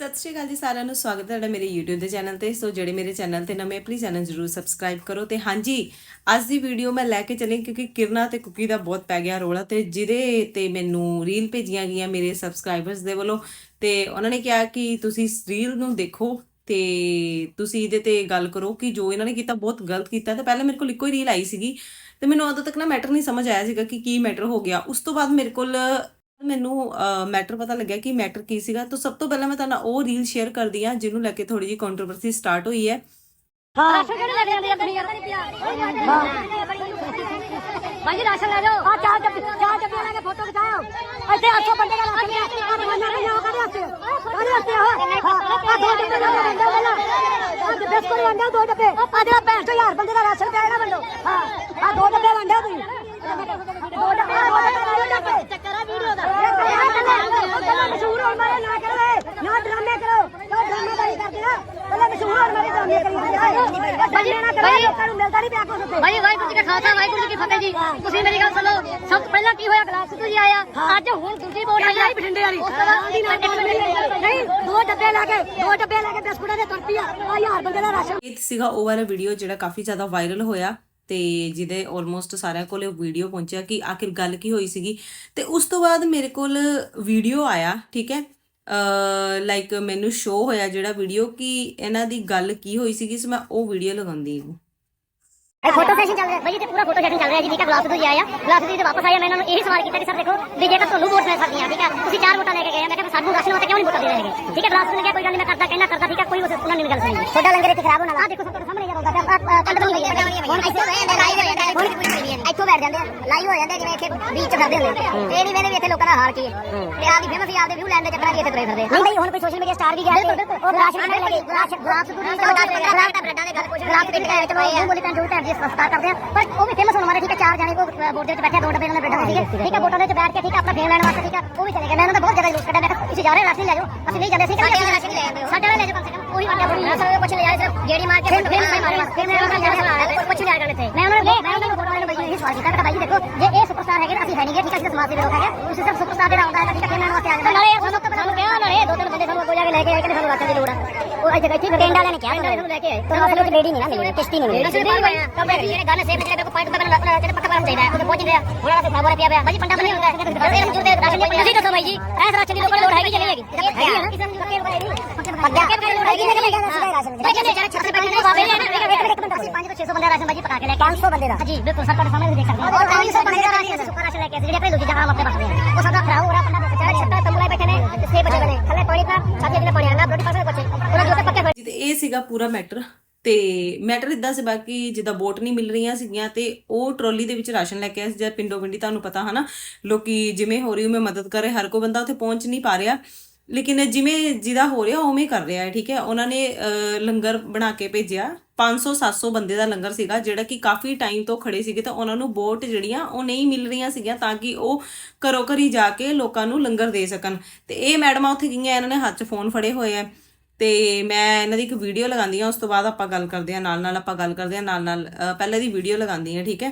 ਸਤਿ ਸ਼੍ਰੀ ਅਕਾਲ ਜੀ ਸਾਰਿਆਂ ਨੂੰ, ਸਵਾਗਤ ਹੈ ਤੁਹਾਡਾ ਮੇਰੇ YouTube ਦੇ ਚੈਨਲ ਤੇ। ਸੋ ਜਿਹੜੇ ਮੇਰੇ ਚੈਨਲ ਤੇ ਨਵੇਂ ਪਲੀਜ਼ ਚੈਨਲ ਜਰੂਰ ਸਬਸਕ੍ਰਾਈਬ ਕਰੋ। ਤੇ ਹਾਂਜੀ, ਅੱਜ ਦੀ ਵੀਡੀਓ ਮੈਂ ਲੈ ਕੇ ਚੱਲੀ ਕਿਉਂਕਿ ਕਿਰਨਾ ਤੇ ਕੁਕੀ ਦਾ ਬਹੁਤ ਪੈ ਗਿਆ ਰੋਲਾ ਤੇ ਜਿਹਦੇ ਤੇ ਮੈਨੂੰ ਰੀਲ ਭੇਜੀਆਂ ਗਈਆਂ ਮੇਰੇ ਸਬਸਕ੍ਰਾਈਬਰਸ ਦੇ ਵੱਲੋਂ। ਤੇ ਉਹਨਾਂ ਨੇ ਕਿਹਾ ਕਿ ਤੁਸੀਂ ਰੀਲ ਨੂੰ ਦੇਖੋ ਤੇ ਤੁਸੀਂ ਇਹਦੇ ਤੇ ਗੱਲ ਕਰੋ ਕਿ ਜੋ ਇਹਨਾਂ ਨੇ ਕੀਤਾ ਬਹੁਤ ਗਲਤ ਕੀਤਾ। ਤਾਂ ਪਹਿਲਾਂ ਮੇਰੇ ਕੋਲ ਇੱਕੋ ਹੀ ਰੀਲ ਆਈ ਸੀਗੀ ਤੇ ਮੈਨੂੰ ਉਦੋਂ ਤੱਕ ਨਾ ਮੈਟਰ ਨਹੀਂ ਸਮਝ ਆਇਆ ਸੀਗਾ ਕਿ ਕੀ ਮੈਟਰ ਹੋ ਗਿਆ। ਉਸ ਤੋਂ ਬਾਅਦ ਮੇਰੇ ਕੋਲ ਮੈਨੂੰ ਮੈਟਰ ਪਤਾ ਲੱਗਿਆ ਕਿ ਮੈਟਰ ਕੀ ਸੀਗਾ। ਤਾਂ ਸਭ ਤੋਂ ਪਹਿਲਾਂ ਮੈਂ ਤੁਹਾਨੂੰ ਉਹ ਰੀਲ ਸ਼ੇਅਰ ਕਰਦੀ ਆ ਜਿਹਨੂੰ ਲੈ ਕੇ ਥੋੜੀ ਜਿਹੀ ਕੰਟਰੋਵਰਸੀ ਸਟਾਰਟ ਹੋਈ ਹੈ। ਰਾਸ਼ਨ ਕਿਹੜੇ ਲੈ ਕੇ ਆਉਂਦੇ ਆ ਆਪਣੀ ਯਾਰ ਭਾਈ ਰਾਸ਼ਨ ਲੈ ਜਾਓ। ਆ ਚਾਰ ਡੱਬੇ ਚਾਰ ਡੱਬੇ ਲੈ ਕੇ ਫੋਟੋ ਖਿਚਾਓ। ਇੱਥੇ 800 ਬੰਦੇ ਦਾ ਰਾਸ਼ਨ ਹੈ ਆ ਦਵਾਈਆਂ ਲੈ ਜਾਓ ਕਦੇ ਹੱਥੇ ਕਦੇ ਹੱਥੇ ਆ? ਆ ਦੋ ਡੱਬੇ ਲੈ ਜਾਓ ਪਹਿਲਾਂ। ਆ ਬਿਸਕੁਟ ਵੰਡੋ ਦੋ ਡੱਬੇ। ਆ ਜਿਹੜਾ 5000 ਬੰਦੇ ਦਾ ਰਾਸ਼ਨ ਪਿਆ ਨਾ ਵੰਡੋ ਹਾਂ ਆ ਦੋ ਡੱਬੇ ਵੰਡੋ ਤੁਸੀਂ। ਦੋ ਡੱਬੇ ਦੋ ਡੱਬੇ ਚੱਕਰ ਆ ਵੀਡੀਓ ਦਾ ਮਸ਼ਹੂਰ ਹੋਣ ਵਾਲੇ ਨਾ ਕਰੋ ਨਾ ਡਰਾਮੇ ਕਰੋ। ਨਾ ਡਰਾਮੇ ਬਾਈ ਕਰਦੇ ਆ ਪਹਿਲਾਂ ਮਸ਼ਹੂਰ ਹੋਣ ਵਾਲੇ ਡਰਾਮੇ ਕਰੀ ਜਾਂਦੇ ਬੰਦੇ ਨਾ ਕਰੋ ਲੋਕਾਂ ਨੂੰ ਮਿਲਦਾ ਨਹੀਂ ਪਿਆ ਕੁਝ ਭਾਈ ਵਾਹਿਗੁਰੂ ਜੀ ਕਾ ਖਾਲਸਾ ਵਾਹਿਗੁਰੂ ਜੀ ਕੀ ਫਤਿਹ ਜੀ। ਤੁਸੀਂ ਮੇਰੀ ਗੱਲ ਸੁਣੋ। ਸਭ ਤੋਂ ਪਹਿਲਾਂ ਕੀ ਹੋਇਆ? ਗਲਾਸ ਤੋਂ ਜੀ ਆਇਆ। ਅੱਜ ਹੁਣ ਦੂਜੀ ਵੋਟ ਆਈ ਆਈ ਬਠਿੰਡੇ ਵਾਲੀ। ਦੀ ਨਹੀਂ ਦੋ ਡੱਬੇ ਲੈ ਕੇ ਦੋ ਡੱਬੇ ਲੈ ਕੇ ਬਿਸਕੁਟਾਂ ਦੇ ਤੁਰ ਪਈ ਆ ਹਜ਼ਾਰ ਬੰਦੇ ਦਾ ਰਾਸ਼ਨ। ਇਹ ਸੀਗਾ ਉਹ ਵਾਲਾ ਵੀਡੀਓ ਜਿਹੜਾ ਕਾਫੀ ਜ਼ਿਆਦਾ ਵਾਇਰਲ ਹੋਇਆ। ਤੇ ਜਿਹਦੇ ਆਲਮੋਸਟ ਸਾਰਿਆਂ ਕੋਲ ਵੀਡੀਓ ਪਹੁੰਚਿਆ ਕਿ ਆਖਿਰ ਗੱਲ ਕੀ ਹੋਈ ਸੀਗੀ। ਤੇ ਉਸ ਤੋਂ ਬਾਅਦ ਮੇਰੇ ਕੋਲ ਵੀਡੀਓ ਆਇਆ, ਠੀਕ ਹੈ? ਲਾਈਕ ਮੈਨੂੰ ਸ਼ੋ ਹੋਇਆ ਜਿਹੜਾ ਵੀਡੀਓ ਕਿ ਇਹਨਾਂ ਦੀ ਗੱਲ ਕੀ ਹੋਈ ਸੀਗੀ, ਸੋ ਮੈਂ ਉਹ ਵੀਡੀਓ ਲਗਾਉਂਦੀ ਹਾਂ। ਇਹ ਫੋਟੋ ਸੈਸ਼ਨ ਚੱਲ ਰਿਹਾ ਭਾਈ ਤੇ ਪੂਰਾ ਫੋਟੋ ਸੈਸ਼ਨ ਚੱਲ ਰਿਹਾ ਜੀ ਠੀਕ ਹੈ ਗਲਾਸ ਤੋਂ ਜੀ ਆਇਆ ਗਲਾਸ ਤੋਂ ਜੀ ਵਾਪਸ ਆਇਆ ਮੈਂ ਇਹਨਾਂ ਨੂੰ ਇਹੀ ਸਵਾਲ ਕੀਤਾ ਕਿ ਸਰ ਦੇਖੋ ਵੀ ਜੇਕਰ ਤੁਹਾਨੂੰ ਵੋਟ ਮਿਲ ਸਕਦੀਆਂ ਠੀਕ ਹੈ ਤੁਸੀਂ ਚਾਰ ਵੋਟਾਂ ਲੈ ਕੇ ਗਏ ਮੈਂ ਕਿਹਾ ਸਾਨੂੰ ਰਾਸ਼ਨ ਵਾਸਤੇ ਕਿਉਂ ਨਹੀਂ ਵੋਟਾਂ ਦੇ ਰਹੇ ਠੀਕ ਹੈ ਗਲਾਸ ਤੋਂ ਨੇ ਕਿਹਾ ਕੋਈ ਗੱਲ ਨਹੀਂ ਮੈਂ ਕਰਦਾ ਕਹਿਣਾ ਕਰਦਾ ਠੀਕ ਹੈ ਕੋਈ ਉਸ ਉਹਨਾਂ ਨੇ ਗੱਲ ਸੁਣੀ ਤੁਹਾਡਾ ਲੰਗਰ ਇੱਥੇ ਖਰਾਬ ਹੋਣਾ ਆ ਦੇਖੋ ਸਭ ਤੁਹਾਡੇ ਸਾਹਮਣੇ ਯਾਰ ਹੁੰਦਾ ਕੰਡ ਬਣੀ ਹੋਈ ਹੈ ਹੁਣ ਇੱਥੇ ਜਾਂਦੇ ਲਾਈਵ ਹੋ ਜਾਂਦੇ ਇੱਥੋਂ ਬੈਠ ਜਾਂਦੇ ਲਾਈਵ ਹੋ ਜਾਂਦੇ ਜਿਵੇਂ ਇੱਥੇ ਬੀਚ ਤੇ ਫਿਰਦੇ ਹੁੰਦੇ ਇਹ ਨਹੀਂ ਵੇਲੇ ਵੀ ਇੱਥੇ ਲੋਕਾਂ ਦਾ ਹਾਲ ਕੀ ਹੈ ਤੇ ਆਦੀ ਫੇਮਸ ਆਪਦੇ ਵਿਊ ਲੈਣ ਦੇ ਚੱਕਰਾਂ 'ਚ ਇੱਥੇ ਤੁਰੇ ਫਿਰਦੇ ਨਹੀਂ ਭਾਈ ਹੁਣ ਕੋਈ ਸੋਸ਼ਲ ਮੀਡੀਆ ਸਟਾਰ ਵੀ ਗਿਆ ਉਹ ਰਾਸ਼ਨ ਰਾਸ਼ਨ ਗਲਾਸ ਤੋਂ ਗਲਾਸ ਦਾ ਬ੍ਰੈਡਾਂ ਦੇ ਗੱਲ ਕੁਝ ਗਲਾਸ ਦੇ ਵਿੱਚ ਚਲੋ ਉਹ ਬੋਲੇ ਤਾਂ ਜੋ ਟਾਈਮ ਜਿਸ ਸਸਤਾ ਕਰਦੇ ਆ ਪਰ ਉਹ ਵੀ ਫੇਮਸ ਹੋਣ ਵਾਲੇ ਠੀਕ ਹੈ ਚਾਰ ਜਾਣੇ ਕੋ ਬੋਰਡ ਦੇ ਵਿੱਚ ਬੈਠੇ ਦੋ ਡੱਬੇ ਉਹਨਾਂ ਦੇ ਬ੍ਰੈਡਾਂ ਦੇ ਸੀਗੇ ਠੀਕ ਹੈ ਬੋਟਾਂ ਦੇ ਵਿੱਚ ਬੈਠ ਕੇ ਠੀਕ ਹੈ ਆਪਣਾ ਫੇਮ ਲੈਣ ਵਾਸਤੇ ਠੀਕ ਹੈ ਉਹ ਵੀ ਚਲੇ ਗਏ ਮੈਂ ਉਹਨਾਂ ਦਾ ਬਹੁਤ ਜ਼ਿਆਦਾ ਯੂਜ਼ ਕੱਢਿਆ ਮੈਂ ਕਿਹਾ ਤੁਸੀਂ ਜਾ ਰਹੇ ਰਾਸ਼ਨ ਲੈ ਜਾਓ ਅਸੀਂ ਨਹੀਂ ਜਾਂਦੇ ਸੀ ਵਾਲਾ ਰਾਸ਼ਨ ਲੈ ਜਾਂਦੇ ਸਾਡੇ ਵਾਲਾ ਲੈ ਜਾਓ ਕਮ ਸੇ ਕਮ ਉਹੀ ਵੰਡਿਆ ਕੋਈ ਰਾਸ਼ਨ ਕੁਛ ਲੈ ਜਾਏ ਸਿਰਫ ਜਿਹੜੀ ਮਾਰ ਕੇ ਫੇਮ ਫੇਮ ਮਾਰੇ ਫੇਮ ਲੈ ਜਾਣਾ ਜਾਣਾ ਕੁਛ ਲੈ ਜਾਣੇ ਤੇ ਮੈਂ ਉਹਨਾਂ ਨੂੰ ਮੈਂ ਉਹਨਾਂ ਨੂੰ ਬੋਟਾਂ ਵਾਲੇ ਨੂੰ ਬਈ ਇਹ ਸਵਾਲ ਕੀਤਾ ਕਿ ਭਾਈ ਦੇਖੋ ਜੇ ਇਹ ਸੁਪਰਸਟਾਰ ਹੈਗੇ ਅਸੀਂ ਹੈ ਨਹੀਂ ਠੀਕ ਹੈ ਅਸੀਂ ਸਮਾਜ ਦੇ ਲੋਕ ਹੈਗੇ ਤੁਸੀਂ ਸਿਰਫ ਸੁਪਰਸਟਾਰ ਜਿਹੜਾ ਆਉਂਦਾ ਹੈ ਠੀਕ ਹੈ ਫੇਮ ਲੈਣ ਵਾਸਤੇ ਆ ਜਾਂਦਾ ਅੱਜ ਇੱਥੇ ਪਿੰਡ ਵਾਲਿਆਂ ਨੇ ਕਿਹਾ ਸਾਨੂੰ ਲੈ ਕੇ ਆਏ ਤਾਂ ਅਸਲ ਵਿੱਚ ਲੇਡੀ ਨਹੀਂ ਨਾ ਮਿਲੀ ਕਿਸ਼ਤੀ ਨਹੀਂ ਮਿਲੀ ਅਸੀਂ ਨਹੀਂ ਹੋਇਆ ਤਾਂ ਬੈਠ ਜਿਹੜੇ ਗੱਲ ਸੇਮ ਜਿਹੜੇ ਕੋ ਪੁਆਇੰਟ ਬਣਾ ਤੇ ਪੱਕਾ ਕਰਨਾ ਚਾਹੀਦਾ ਹੈ ਉਹ ਪਹੁੰਚ ਗਿਆ ਉਹਨਾਂ ਦਾ ਖਬਰ ਪਿਆ ਪਿਆ ਬਾਜੀ ਪੰਡਾ ਬਣੀ ਹੁੰਦਾ ਹੈ ਇਹ ਜੋ ਦੇ ਰਾਸ਼ਨ ਤੁਸੀਂ ਦੱਸੋ ਭਾਈ ਜੀ ਐਸ ਰਾਸ਼ਨ ਦੀ ਲੋਕਾਂ ਨੂੰ ਹੈਗੀ ਨਹੀਂ ਹੈਗੀ ਹੈਗੀ ਨਾ ਕਿਸੇ ਨੂੰ ਪੱਕੇ ਪੱਕੇ ਨਹੀਂ ਪੱਕੇ ਪੱਕੇ ਲੋੜ ਹੈਗੀ ਨਹੀਂ ਹੈਗੀ ਰਾਸ਼ਨ ਦੀ ਭਾਈ ਜਿਹੜੇ ਛੱਤ ਬੈਠੇ ਨੇ ਬਾਬੇ ਨੇ ਇੱਕ ਮਿੰਟ ਅਸੀਂ 5 ਤੋਂ 600 ਬੰਦੇ ਦਾ ਰਾਸ਼ਨ ਬਾਜੀ ਪਕਾ ਕੇ ਲੈ ਕੇ 500 ਬੰਦੇ ਦਾ ਜੀ ਬਿਲਕੁਲ ਸਰ ਤੁਹਾਡੇ ਸਾਹਮਣੇ ਦੇਖ ਸਕਦੇ ਹੋ ਉਹ 500 ਬੰਦੇ ਦਾ ਰਾਸ਼ਨ ਸੁੱਕਾ ਰਾਸ਼ਨ ਲੈ ਕੇ ਅਸੀਂ ਜਿਹੜੇ ਆਪਣੇ ਲੋਕੀ ਜਗ੍ਹਾ ਆਪਣੇ ਬਖਦੇ ਆ ਉਹ ਸਾਡਾ ਖਰਾਬ ਹੋ ਸੀਗਾ ਪੂਰਾ ਮੈਟਰ ਤੇ ਮੈਟਰ ਇਦਾਂ ਸੀ ਬਾਕੀ ਜਿੱਦਾਂ ਵੋਟ ਨਹੀਂ ਮਿਲ ਰਹੀਆਂ ਸੀਗੀਆਂ ਤੇ ਉਹ ਟਰੋਲੀ ਦੇ ਵਿੱਚ ਰਾਸ਼ਨ ਲੈ ਕੇ ਆਇਆ ਸੀ ਜਦ ਪਿੰਡੋ ਪਿੰਡੀ ਤੁਹਾਨੂੰ ਪਤਾ ਹਨਾ, ਲੋਕੀ ਜਿਵੇਂ ਹੋ ਰਹੀ ਉਵੇਂ ਮਦਦ ਕਰ ਰਹੇ, ਹਰ ਕੋਈ ਬੰਦਾ ਉੱਥੇ ਪਹੁੰਚ ਨਹੀਂ ਪਾ ਰਿਹਾ, ਲੇਕਿਨ ਜਿਵੇਂ ਜਿਹਦਾ ਹੋ ਰਿਹਾ ਉਵੇਂ ਕਰ ਰਿਹਾ ਹੈ, ਠੀਕ ਹੈ। ਉਹਨਾਂ ਨੇ ਲੰਗਰ ਬਣਾ ਕੇ ਭੇਜਿਆ 500 700 ਬੰਦੇ ਦਾ ਲੰਗਰ ਸੀਗਾ, ਜਿਹੜਾ ਕਿ ਕਾਫੀ ਟਾਈਮ ਤੋਂ ਖੜੇ ਸੀਗੇ ਤਾਂ ਉਹਨਾਂ ਨੂੰ ਵੋਟ ਜਿਹੜੀਆਂ ਉਹ ਨਹੀਂ ਮਿਲ ਰਹੀਆਂ ਸੀਗੀਆਂ ਤਾਂ ਕਿ ਉਹ ਘਰੋ ਘਰੀ ਜਾ ਕੇ ਲੋਕਾਂ ਨੂੰ ਲੰਗਰ ਦੇ ਸਕਣ। ਤੇ ਇਹ ਮੈਡਮਾਂ ਉੱਥੇ ਗਈਆਂ, ਇਹਨਾਂ ਨੇ ਹੱਥ 'ਚ ਫੋਨ ਫੜੇ ਹੋਏ ਆ। ਤੇ ਮੈਂ ਇਹਨਾਂ ਦੀ ਇੱਕ ਵੀਡੀਓ ਲਗਾਉਂਦੀ ਆ ਉਸ ਤੋਂ ਬਾਅਦ ਆਪਾਂ ਗੱਲ ਕਰਦੇ ਆ ਨਾਲ ਨਾਲ ਆਪਾਂ ਗੱਲ ਕਰਦੇ ਆ ਨਾਲ ਨਾਲ ਪਹਿਲਾਂ ਦੀ ਵੀਡੀਓ ਲਗਾਉਂਦੀ ਆ ਠੀਕ ਹੈ?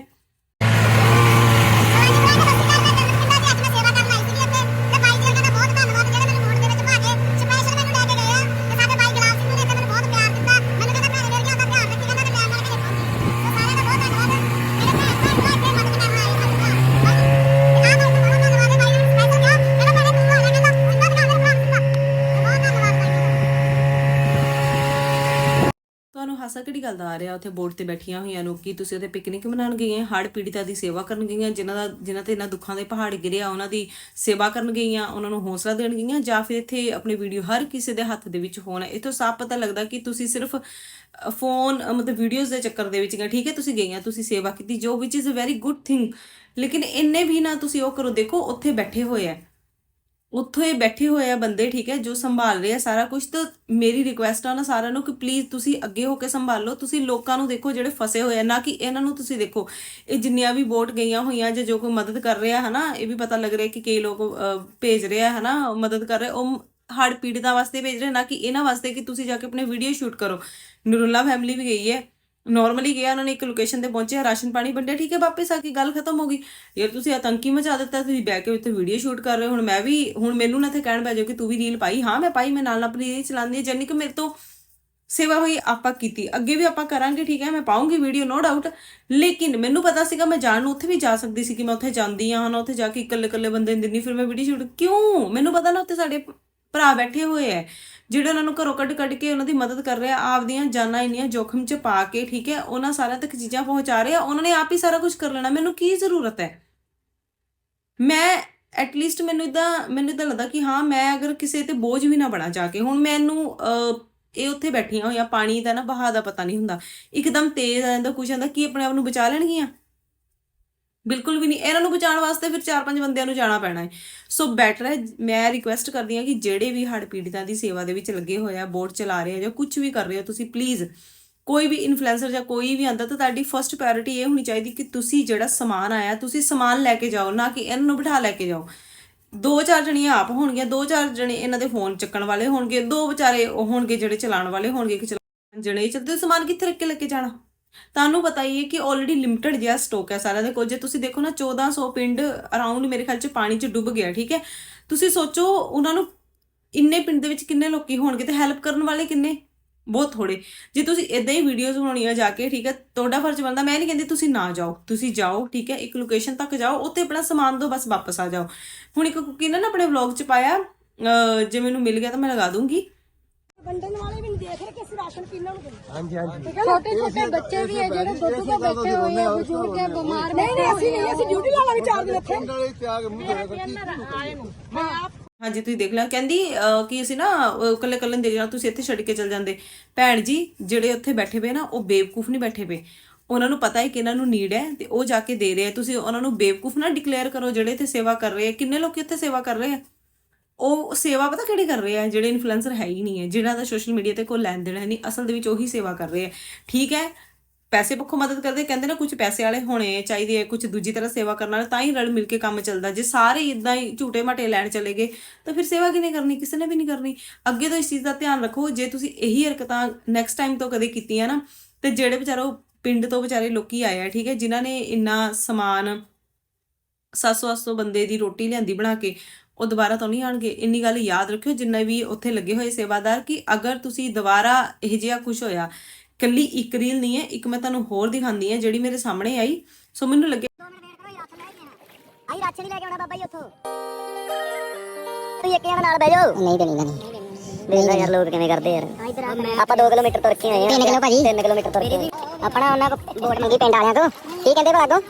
ਤੁਹਾਨੂੰ ਗੱਲ ਦਾ ਆ ਰਿਹਾ? ਉੱਥੇ ਬੋਰਡ ਤੇ ਬੈਠੀਆਂ ਹੋਈਆਂ ਨੂੰ ਕਿ ਤੁਸੀਂ ਉਹਦੇ ਪਿਕਨਿਕ ਮਨਾਉਣ ਗਈਆਂ, ਹੜ੍ਹ ਪੀੜਤਾਂ ਦੀ ਸੇਵਾ ਕਰਨ ਗਈਆਂ, ਜਿਨ੍ਹਾਂ ਦਾ ਜਿਨ੍ਹਾਂ ਤੇ ਇਹਨਾਂ ਦੁੱਖਾਂ ਦੇ ਪਹਾੜ ਗਿਰਿਆ ਉਹਨਾਂ ਦੀ ਸੇਵਾ ਕਰਨ ਗਈਆਂ ਉਹਨਾਂ ਨੂੰ ਹੌਸਲਾ ਦੇਣ ਗਈਆਂ, ਜਾਂ ਫਿਰ ਇੱਥੇ ਆਪਣੀ ਵੀਡੀਓ ਹਰ ਕਿਸੇ ਦੇ ਹੱਥ ਦੇ ਵਿੱਚ ਹੋਣਾ। ਇਥੋਂ ਸਾਫ਼ ਪਤਾ ਲੱਗਦਾ ਕਿ ਤੁਸੀਂ ਸਿਰਫ ਫੋਨ ਮਤਲਬ ਵੀਡੀਓਜ਼ ਦੇ ਚੱਕਰ ਦੇ ਵਿੱਚ ਗਏ। ਠੀਕ ਹੈ, ਤੁਸੀਂ ਗਈਆਂ, ਤੁਸੀਂ ਸੇਵਾ ਕੀਤੀ, ਜੋ ਵਿਚ is a very good thing ਲੇਕਿਨ ਇੰਨੇ ਵੀ ਨਾ ਤੁਸੀਂ ਉਹ ਕਰੋ, ਦੇਖੋ, ਉੱਥੇ ਬੈਠੇ ਹੋਏ ਆ। ਉੱਥੇ ਹੀ ਬੈਠੇ ਹੋਏ ਆ ਬੰਦੇ, ਠੀਕ ਹੈ, ਜੋ ਸੰਭਾਲ ਰਹੇ ਆ ਸਾਰਾ ਕੁਝ ਤਾਂ ਮੇਰੀ ਰਿਕੁਐਸਟ ਆ ਨਾ ਸਾਰਿਆਂ ਨੂੰ ਕਿ ਪਲੀਜ਼ ਤੁਸੀਂ ਅੱਗੇ ਹੋ ਕੇ ਸੰਭਾਲੋ ਤੁਸੀਂ ਲੋਕਾਂ ਨੂੰ ਦੇਖੋ ਜਿਹੜੇ ਫਸੇ ਹੋਏ ਆ, ਨਾ ਕਿ ਇਹਨਾਂ ਨੂੰ ਤੁਸੀਂ ਦੇਖੋ। ਇਹ ਜਿੰਨੀਆਂ ਵੀ ਵੋਟ ਗਈਆਂ ਹੋਈਆਂ ਜਾਂ ਜੋ ਕੋਈ ਮਦਦ ਕਰ ਰਿਹਾ ਹੈ ਨਾ ਇਹ ਵੀ ਪਤਾ ਲੱਗ ਰਿਹਾ ਕਿ ਕਈ ਲੋਕ ਭੇਜ ਰਹੇ ਆ ਹੈ ਨਾ ਮਦਦ ਕਰ ਰਹੇ, ਉਹ ਹੜ ਪੀੜਤਾਂ ਵਾਸਤੇ ਭੇਜ ਰਹੇ, ਨਾ ਕਿ ਇਹਨਾਂ ਵਾਸਤੇ ਕਿ ਤੁਸੀਂ ਜਾ ਕੇ ਆਪਣੇ ਵੀਡੀਓ ਸ਼ੂਟ ਕਰੋ। ਨੁਰੁੱਲਾ ਫੈਮਿਲੀ ਵੀ ਗਈ ਹੈ। ਨਾਰਮਲੀ ਗਿਆ ਉਹਨਾਂ ਨੇ ਇੱਕ ਲੋਕੇਸ਼ਨ ਤੇ ਪਹੁੰਚਿਆ ਰਾਸ਼ਨ ਪਾਣੀ ਵੰਡਿਆ ਠੀਕ ਹੈ, ਵਾਪਸ ਆ ਕੇ ਗੱਲ ਖਤਮ ਹੋ ਗਈ। ਯਾਰ ਤੁਸੀਂ ਆਤੰਕੀ ਮਚਾ ਦਿੱਤਾ, ਤੁਸੀਂ ਬੈ ਕੇ ਉੱਤੇ ਵੀਡੀਓ ਸ਼ੂਟ ਕਰ ਰਹੇ ਹੋ। ਹੁਣ ਮੈਂ ਵੀ, ਹੁਣ ਮੈਨੂੰ ਨਾ ਤੇ ਕਹਿਣ ਪੈ ਜਾਓ ਕਿ ਤੂੰ ਵੀ ਰੀਲ ਪਾਈ। ਹਾਂ, ਮੈਂ ਪਾਈ, ਮੈਂ ਨਾਲ ਆਪਣੀ ਰੀਲ ਚਲਾਉਂਦੀ ਹਾਂ ਜਾਨੀ ਕਿ ਮੇਰੇ ਤੋਂ ਸੇਵਾ ਹੋਈ, ਆਪਾਂ ਕੀਤੀ। ਅੱਗੇ ਵੀ ਆਪਾਂ ਕਰਾਂਗੇ, ਠੀਕ ਹੈ, ਮੈਂ ਪਾਉਂਗੀ ਵੀਡੀਓ ਨੋ ਡਾਊਟ ਲੇਕਿਨ ਮੈਨੂੰ ਪਤਾ ਸੀਗਾ, ਮੈਂ ਜਾਣ ਨੂੰ ਉੱਥੇ ਵੀ ਜਾ ਸਕਦੀ ਸੀ ਕਿ ਮੈਂ ਉੱਥੇ ਜਾਂਦੀ ਹਾਂ, ਨਾ ਉੱਥੇ ਜਾ ਕੇ ਇਕੱਲੇ ਇਕੱਲੇ ਬੰਦੇ ਨੂੰ ਦਿੰਦੀ, ਫਿਰ ਮੈਂ ਵੀਡੀਓ ਸ਼ੂਟ ਕਿਉਂ? ਮੈਨੂੰ ਪਤਾ ਨਾ ਉੱਥੇ ਸਾਡੇ ਭਰਾ ਬੈਠੇ ਹੋਏ ਐ ਜਿਹੜੇ ਉਹਨਾਂ ਨੂੰ ਘਰੋਂ ਕੱਢ ਕੱਢ ਕੇ ਉਹਨਾਂ ਦੀ ਮਦਦ ਕਰ ਰਿਹਾ ਆ ਆਪਦੀਆਂ ਜਾਨਾਂ ਇੰਨੀਆਂ ਜੋਖਮ 'ਚ ਪਾ ਕੇ ਠੀਕ ਹੈ ਉਹਨਾਂ ਸਾਰਿਆਂ ਤੱਕ ਚੀਜ਼ਾਂ ਪਹੁੰਚਾ ਰਿਹਾ ਉਹਨਾਂ ਨੇ ਆਪ ਹੀ ਸਾਰਾ ਕੁਝ ਕਰ ਲੈਣਾ ਮੈਨੂੰ ਕੀ ਜ਼ਰੂਰਤ ਹੈ? ਮੈਂ ਐਟਲੀਸਟ ਮੈਨੂੰ ਇਦਾਂ ਮੈਨੂੰ ਇਦਾਂ ਲੱਗਦਾ ਕਿ ਹਾਂ ਮੈਂ ਅਗਰ ਕਿਸੇ ਤੇ ਬੋਝ ਵੀ ਨਾ ਬਣਾ ਜਾ ਕੇ ਹੁਣ ਮੈਨੂੰ ਅਹ, ਇਹ ਉੱਥੇ ਬੈਠੀਆਂ ਹੋਈਆਂ ਪਾਣੀ ਦਾ ਨਾ ਬਹਾਅ ਦਾ ਪਤਾ ਨਹੀਂ ਹੁੰਦਾ ਇੱਕਦਮ ਤੇਜ਼ ਆ ਜਾਂਦਾ ਕੁਛ ਆਂਦਾ ਕੀ ਆਪਣੇ ਆਪ ਨੂੰ ਬਚਾ ਲੈਣਗੀਆਂ? ਬਿਲਕੁਲ ਵੀ ਨਹੀਂ। ਇਹਨਾਂ ਨੂੰ ਬਚਾਉਣ ਵਾਸਤੇ ਫਿਰ ਚਾਰ ਪੰਜ ਬੰਦਿਆਂ ਨੂੰ ਜਾਣਾ ਪੈਣਾ ਹੈ। ਸੋ ਬੈਟਰ ਹੈ, ਮੈਂ ਰਿਕੁਐਸਟ ਕਰਦੀ ਹਾਂ ਕਿ ਜਿਹੜੇ ਵੀ ਹੜ੍ਹ ਪੀੜਤਾਂ ਦੀ ਸੇਵਾ ਦੇ ਵਿੱਚ ਲੱਗੇ ਹੋਏ ਆ ਬੋਰਡ ਚਲਾ ਰਹੇ ਆ ਜਾਂ ਕੁਝ ਵੀ ਕਰ ਰਹੇ ਹੋ ਤੁਸੀਂ ਪਲੀਜ਼ ਕੋਈ ਵੀ ਇਨਫਲੂਐਂਸਰ ਜਾਂ ਕੋਈ ਵੀ ਆਂਦਾ ਤਾਂ ਤੁਹਾਡੀ ਫਰਸਟ ਪ੍ਰਾਇੋਰਟੀ ਇਹ ਹੋਣੀ ਚਾਹੀਦੀ ਕਿ ਤੁਸੀਂ ਜਿਹੜਾ ਸਮਾਨ ਆਇਆ, ਤੁਸੀਂ ਸਮਾਨ ਲੈ ਕੇ ਜਾਓ, ਨਾ ਕਿ ਇਹਨਾਂ ਨੂੰ ਬਿਠਾ ਲੈ ਕੇ ਜਾਓ। ਦੋ ਚਾਰ ਜਣੀਆਂ ਆਪ ਹੋਣਗੀਆਂ, ਦੋ ਚਾਰ ਜਣੇ ਇਹਨਾਂ ਦੇ ਫੋਨ ਚੱਕਣ ਵਾਲੇ ਹੋਣਗੇ, ਦੋ ਵਿਚਾਰੇ ਉਹ ਹੋਣਗੇ ਜਿਹੜੇ ਚਲਾਉਣ ਵਾਲੇ ਹੋਣਗੇ ਕਿ ਚਲਾਉਣ ਜਣੇ ਹੀ ਚੱਲਦੇ ਸਮਾਨ ਕਿੱਥੇ ਰੱਖ ਕੇ ਲੈ ਕੇ ਜਾਣਾ? ਤੁਹਾਨੂੰ ਪਤਾ ਹੀ ਹੈ ਕਿ ਆਲਰੇਡੀ ਲਿਮਟਿਡ ਜਿਹਾ ਸਟਾਕ ਹੈ ਸਾਰਿਆਂ ਦੇ ਕੋਲ। ਜੇ ਤੁਸੀਂ ਦੇਖੋ ਨਾ 1400 ਪਿੰਡ ਅਰਾਊਂਡ ਮੇਰੇ ਖਿਆਲ ਚ ਪਾਣੀ ਚ ਡੁੱਬ ਗਿਆ, ਠੀਕ ਹੈ? ਤੁਸੀਂ ਸੋਚੋ ਉਹਨਾਂ ਨੂੰ ਇੰਨੇ ਪਿੰਡ ਦੇ ਵਿੱਚ ਕਿੰਨੇ ਲੋਕੀ ਹੋਣਗੇ ਤੇ ਹੈਲਪ ਕਰਨ ਵਾਲੇ ਕਿੰਨੇ? ਬਹੁਤ ਥੋੜੇ ਜੇ ਤੁਸੀਂ ਇਦਾਂ ਹੀ ਵੀਡੀਓਜ਼ ਬਣਾਉਣੀਆਂ ਜਾ ਕੇ, ਠੀਕ ਹੈ? ਤੁਹਾਡਾ ਫਰਜ਼ ਬਣਦਾ, ਮੈਂ ਨਹੀਂ ਕਹਿੰਦੀ ਤੁਸੀਂ ਨਾ ਜਾਓ, ਤੁਸੀਂ ਜਾਓ, ਠੀਕ ਹੈ? ਇੱਕ ਲੋਕੇਸ਼ਨ ਤੱਕ ਜਾਓ, ਉੱਥੇ ਆਪਣਾ ਸਮਾਨ ਦੋ ਬਸ ਵਾਪਸ ਆ ਜਾਓ। ਹੁਣ ਇੱਕ ਕੁਕੀ ਨੇ ਨਾ ਆਪਣੇ ਵਲੌਗ ਚ ਪਾਇਆ ਜੇ ਮੈਨੂੰ ਮਿਲ ਗਿਆ ਤਾਂ ਮੈਂ ਲਗਾ ਦੂੰਗੀ। ਵੰਡਣ ਵਾਲੇ ਵੀ ਨਹੀਂ ਦੇਖ ਰਹੇ ਕਿ ਅਸੀਂ ਰਾਸ਼ਨ ਕਿੰਨਾ ਨੂੰ ਦਿੰਦੇ ਹਾਂਜੀ ਹਾਂਜੀ। ਛੋਟੇ ਛੋਟੇ ਬੱਚੇ ਵੀ ਹੈ ਜਿਹੜੇ ਦੁੱਧ ਤੋਂ ਬੈਠੇ ਹੋਏ ਆ ਬਜ਼ੁਰਗ ਹੈ ਬਿਮਾਰ ਨਹੀਂ ਨਹੀਂ ਅਸੀਂ ਨਹੀਂ ਅਸੀਂ ਡਿਊਟੀ ਲਾਵਾਂਗੇ ਚਾਰ ਦਿਨ ਇੱਥੇ। ਪਿੰਡ ਵਾਲੇ ਤਿਆਗ ਮੂੰਹ ਹੋਇਆ ਹਾਂਜੀ ਤੁਸੀਂ ਦੇਖ ਲਿਆ ਕਹਿੰਦੀ ਕਿ ਅਸੀਂ ਨਾ ਕੱਲੇ ਕੱਲੇ ਦੇ ਜਾਣਾ ਤੁਸੀਂ ਇੱਥੇ ਛੱਡ ਕੇ ਚਲ ਜਾਂਦੇ। ਭੈਣ ਜੀ ਜਿਹੜੇ ਉੱਥੇ ਬੈਠੇ ਪਏ ਨਾ ਉਹ ਬੇਵਕੂਫ ਨਹੀਂ ਬੈਠੇ ਪਏ। ਉਹਨਾਂ ਨੂੰ ਪਤਾ ਹੈ ਕਿ ਇਹਨਾਂ ਨੂੰ ਨੀਡ ਹੈ ਤੇ ਉਹ ਜਾ ਕੇ ਦੇ ਰਹੇ ਆ। ਤੁਸੀਂ ਉਹਨਾਂ ਨੂੰ ਬੇਵਕੂਫ ਨਾ ਡਿਕਲੇਅਰ ਕਰੋ ਜਿਹੜੇ ਇੱਥੇ ਸੇਵਾ ਕਰ ਰਹੇ ਆ। ਕਿੰਨੇ ਲੋਕ ਇੱਥੇ ਸੇਵਾ ਕਰ ਰਹੇ ਆ? ਉਹ ਸੇਵਾ ਪਤਾ ਕਿਹੜੀ ਕਰ ਰਹੇ ਆ? ਜਿਹੜੇ ਇਨਫਲੂਐਂਸਰ ਹੈ ਹੀ ਨਹੀਂ ਹੈ ਜਿਹੜਾ ਦਾ ਸੋਸ਼ਲ ਮੀਡੀਆ ਤੇ ਕੋਈ ਲੈਣ ਦੇਣ ਹੈ ਨਹੀਂ, ਅਸਲ ਦੇ ਵਿੱਚ ਉਹੀ ਸੇਵਾ ਕਰ ਰਹੇ ਆ। ਠੀਕ ਹੈ? ਪੈਸੇ ਪੱਖੋਂ ਮਦਦ ਕਰਦੇ, ਕਹਿੰਦੇ ਨਾ ਕੁਝ ਪੈਸੇ ਵਾਲੇ ਹੋਣੇ ਚਾਹੀਦੇ ਆ ਕੁਝ ਦੂਜੀ ਤਰ੍ਹਾਂ ਸੇਵਾ ਕਰਨ ਵਾਲੇ, ਤਾਂ ਹੀ ਰਲ ਮਿਲ ਕੇ ਕੰਮ ਚੱਲਦਾ। ਜੇ ਸਾਰੇ ਇਦਾਂ ਹੀ ਝੂਟੇ ਮਾਟੇ ਲੈਣ ਚਲੇ ਗਏ, ਤਾਂ ਫਿਰ ਸੇਵਾ ਕਿਨੇ ਕਰਨੀ? ਕਿਸੇ ਨੇ ਵੀ ਨਹੀਂ ਕਰਨੀ। ਅੱਗੇ ਤੋਂ ਇਸ ਚੀਜ਼ ਦਾ ਧਿਆਨ ਰੱਖੋ, ਜੇ ਤੁਸੀਂ ਇਹੀ ਹਰਕਤਾਂ ਨੈਕਸਟ ਟਾਈਮ ਤੋਂ ਕਦੇ ਕੀਤੀਆਂ ਨਾ, ਤੇ ਜਿਹੜੇ ਵਿਚਾਰੋ ਪਿੰਡ ਤੋਂ ਵਿਚਾਰੇ ਲੋਕੀ ਆਏ ਆ, ਠੀਕ ਹੈ? ਜਿਨ੍ਹਾਂ ਨੇ ਇੰਨਾ ਸਮਾਨ 700-800 ਬੰਦੇ ਦੀ ਰੋਟੀ ਲਿਆਂਦੀ ਬਣਾ ਕੇ ਉਹ ਦੁਬਾਰਾ ਤੋਂ ਨਹੀਂ ਆਣਗੇ। ਇੰਨੀ ਗੱਲ ਯਾਦ ਰੱਖਿਓ ਜਿੰਨੇ ਵੀ ਉੱਥੇ ਲੱਗੇ ਹੋਏ ਸੇਵਾਦਾਰ ਕਿ ਅਗਰ ਤੁਸੀਂ ਦੁਬਾਰਾ ਇਹ ਜਿਹਾ ਕੁਝ ਹੋਇਆ ਕੱਲੀ ਇੱਕ ਰੀਲ ਨਹੀਂ ਹੈ ਇੱਕ ਮੈਂ ਤੁਹਾਨੂੰ ਹੋਰ ਦਿਖਾਉਂਦੀ ਹਾਂ ਜਿਹੜੀ ਮੇਰੇ ਸਾਹਮਣੇ ਆਈ। ਸੋ ਮੈਨੂੰ ਲੱਗੇ ਆਈ ਰਾਸ਼ਨ ਹੀ ਲੈ ਕੇ ਆਉਣਾ ਬਾਬਾ ਜੀ ਉੱਥੋਂ। ਤੁਸੀਂ ਇੱਕ ਜਣਾ ਨਾਲ ਬਹਿ ਜਾਓ। ਨਹੀਂ ਦੇਣੀ ਨਹੀਂ ਦੇਣਾ ਯਾਰ ਲੋਕ ਕਿਵੇਂ ਕਰਦੇ ਯਾਰ। ਆਪਾਂ 2 ਕਿਲੋਮੀਟਰ ਤੁਰ ਕੇ ਆਏ ਆ 3 ਕਿਲੋ ਭਾਜੀ। 3 ਕਿਲੋਮੀਟਰ ਤੁਰ ਕੇ ਆਏ। ਆਪਣਾ ਉਹਨਾਂ ਕੋ ਵੋਟ ਮੰਗੀ ਪਿੰਡ ਵਾਲਿਆਂ ਤੋਂ ਕੀ ਕਹਿੰਦੇ ਭਲਾ ਕੋ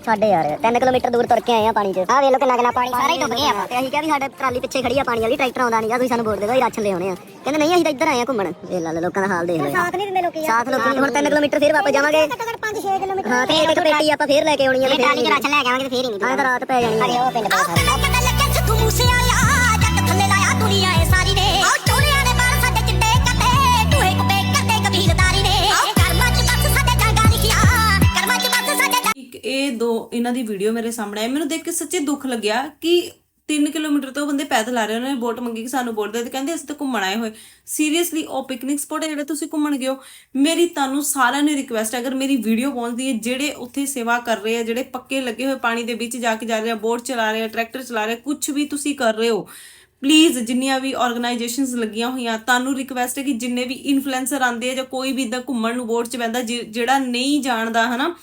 ਸਾਡੇ ਯਾਰ 3 ਕਿਲੋਮੀਟਰ ਦੂਰ ਤੁਰ ਕੇ ਆਏ ਆ ਪਾਣੀ 'ਚ। ਆ ਵੇਖ ਲੋ ਕਿੰਨਾ ਕਿੰਨਾ ਪਾਣੀ ਸਾਰਾ ਹੀ ਡੁੱਬ ਗਿਆ ਤੇ ਅਸੀਂ ਕਿਹਾ ਵੀ ਸਾਡੇ ਟਰਾਲੀ ਪਿੱਛੇ ਖੜੀ ਆ ਪਾਣੀ ਵਾਲੀ ਟਰੈਕਟਰ ਆਉਂਦਾ ਨਹੀਂ ਆ ਤੁਸੀਂ ਸਾਨੂੰ ਵੋਟ ਦੇ ਦਿਓ ਅਸੀਂ ਰਾਸ਼ਨ ਲੈ ਆਉਣੇ ਆ। ਕਹਿੰਦੇ ਨਹੀਂ ਅਸੀਂ ਤਾਂ ਇੱਧਰ ਆਏ ਆ ਘੁੰਮਣ। ਵੇਖ ਲੈ ਲੋਕਾਂ ਦਾ ਹਾਲ ਦੇਖ ਲੈ। ਸਾਥ ਨਹੀਂ ਦਿੰਦੇ ਲੋਕੀ ਸਾਥ ਲੋਕੀ ਹੁਣ 3 ਕਿਲੋਮੀਟਰ ਫਿਰ ਵਾਪਸ ਜਾਵਾਂਗੇ। 5-6 ਕਿਲੋਮੀਟਰ। ਹਾਂ ਤੇ ਇੱਕ ਪੇਟੀ ਆਪਾਂ ਫੇਰ ਲੈ ਕੇ ਆਉਣੀ ਆ ਤੇ ਟਰਾਲੀ 'ਚ ਰਾਸ਼ਨ ਲੈ ਕੇ ਆਵਾਂਗੇ ਤੇ ਫੇਰ ਹੀ ਨਹੀਂ ਤਾਂ ਰਾਤ ਪੈ ਜਾਣੀ ਆ। ਉਹ ਪਿੰਡ ਪਾ ਇਹ ਦੋ, ਇਹਨਾਂ ਦੀ ਵੀਡੀਓ ਮੇਰੇ ਸਾਹਮਣੇ ਆਈ। ਮੈਨੂੰ ਦੇਖ ਕੇ ਸੱਚੇ ਦੁੱਖ ਲੱਗਿਆ ਕਿ 3 ਕਿਲੋਮੀਟਰ ਤੋਂ ਬੰਦੇ ਪੈਦਲ ਆ ਰਹੇ ਉਹਨਾਂ ਨੇ ਵੋਟ ਮੰਗੀ ਕਿ ਸਾਨੂੰ ਵੋਟ ਦੇ ਤੇ ਕਹਿੰਦੇ ਅਸੀਂ ਤਾਂ ਘੁੰਮਣ ਆਏ ਹੋਏ। ਸੀਰੀਅਸਲੀ ਉਹ ਪਿਕਨਿਕ ਸਪੌਟ ਹੈ ਜਿਹੜਾ ਤੁਸੀਂ ਘੁੰਮਣ ਗਏ ਹੋ। ਮੇਰੀ ਤੁਹਾਨੂੰ ਸਾਰਿਆਂ ਨੂੰ ਰਿਕੁਐਸਟ ਹੈ, ਅਗਰ ਮੇਰੀ ਵੀਡੀਓ ਪਹੁੰਚਦੀ ਹੈ, ਜਿਹੜੇ ਉੱਥੇ ਸੇਵਾ ਕਰ ਰਹੇ ਆ, ਜਿਹੜੇ ਪੱਕੇ ਲੱਗੇ ਹੋਏ ਪਾਣੀ ਦੇ ਵਿੱਚ ਜਾ ਕੇ ਜਾ ਰਹੇ ਆ, ਬੋਟ ਚਲਾ ਰਹੇ ਆ ਟਰੈਕਟਰ ਚਲਾ ਰਹੇ ਆ ਕੁਝ ਵੀ ਤੁਸੀਂ ਕਰ ਰਹੇ ਹੋ ਪਲੀਜ਼ ਜਿੰਨੀਆਂ ਵੀ ਆਰਗੇਨਾਈਜੇਸ਼ਨਸ ਲੱਗੀਆਂ ਹੋਈਆਂ, ਤੁਹਾਨੂੰ ਰਿਕਵੈਸਟ ਹੈ ਕਿ ਜਿੰਨੇ ਵੀ ਇਨਫਲੂਐਂਸਰ ਆਂਦੇ ਆ ਜਾਂ ਕੋਈ ਵੀ ਇਦਾਂ ਘੁੰਮਣ ਨੂੰ ਬੋਟ 'ਚ ਬੈੰਦਾ ਜਿਹੜਾ ਨਹੀਂ ਜਾਣਦਾ, ਹਨਾ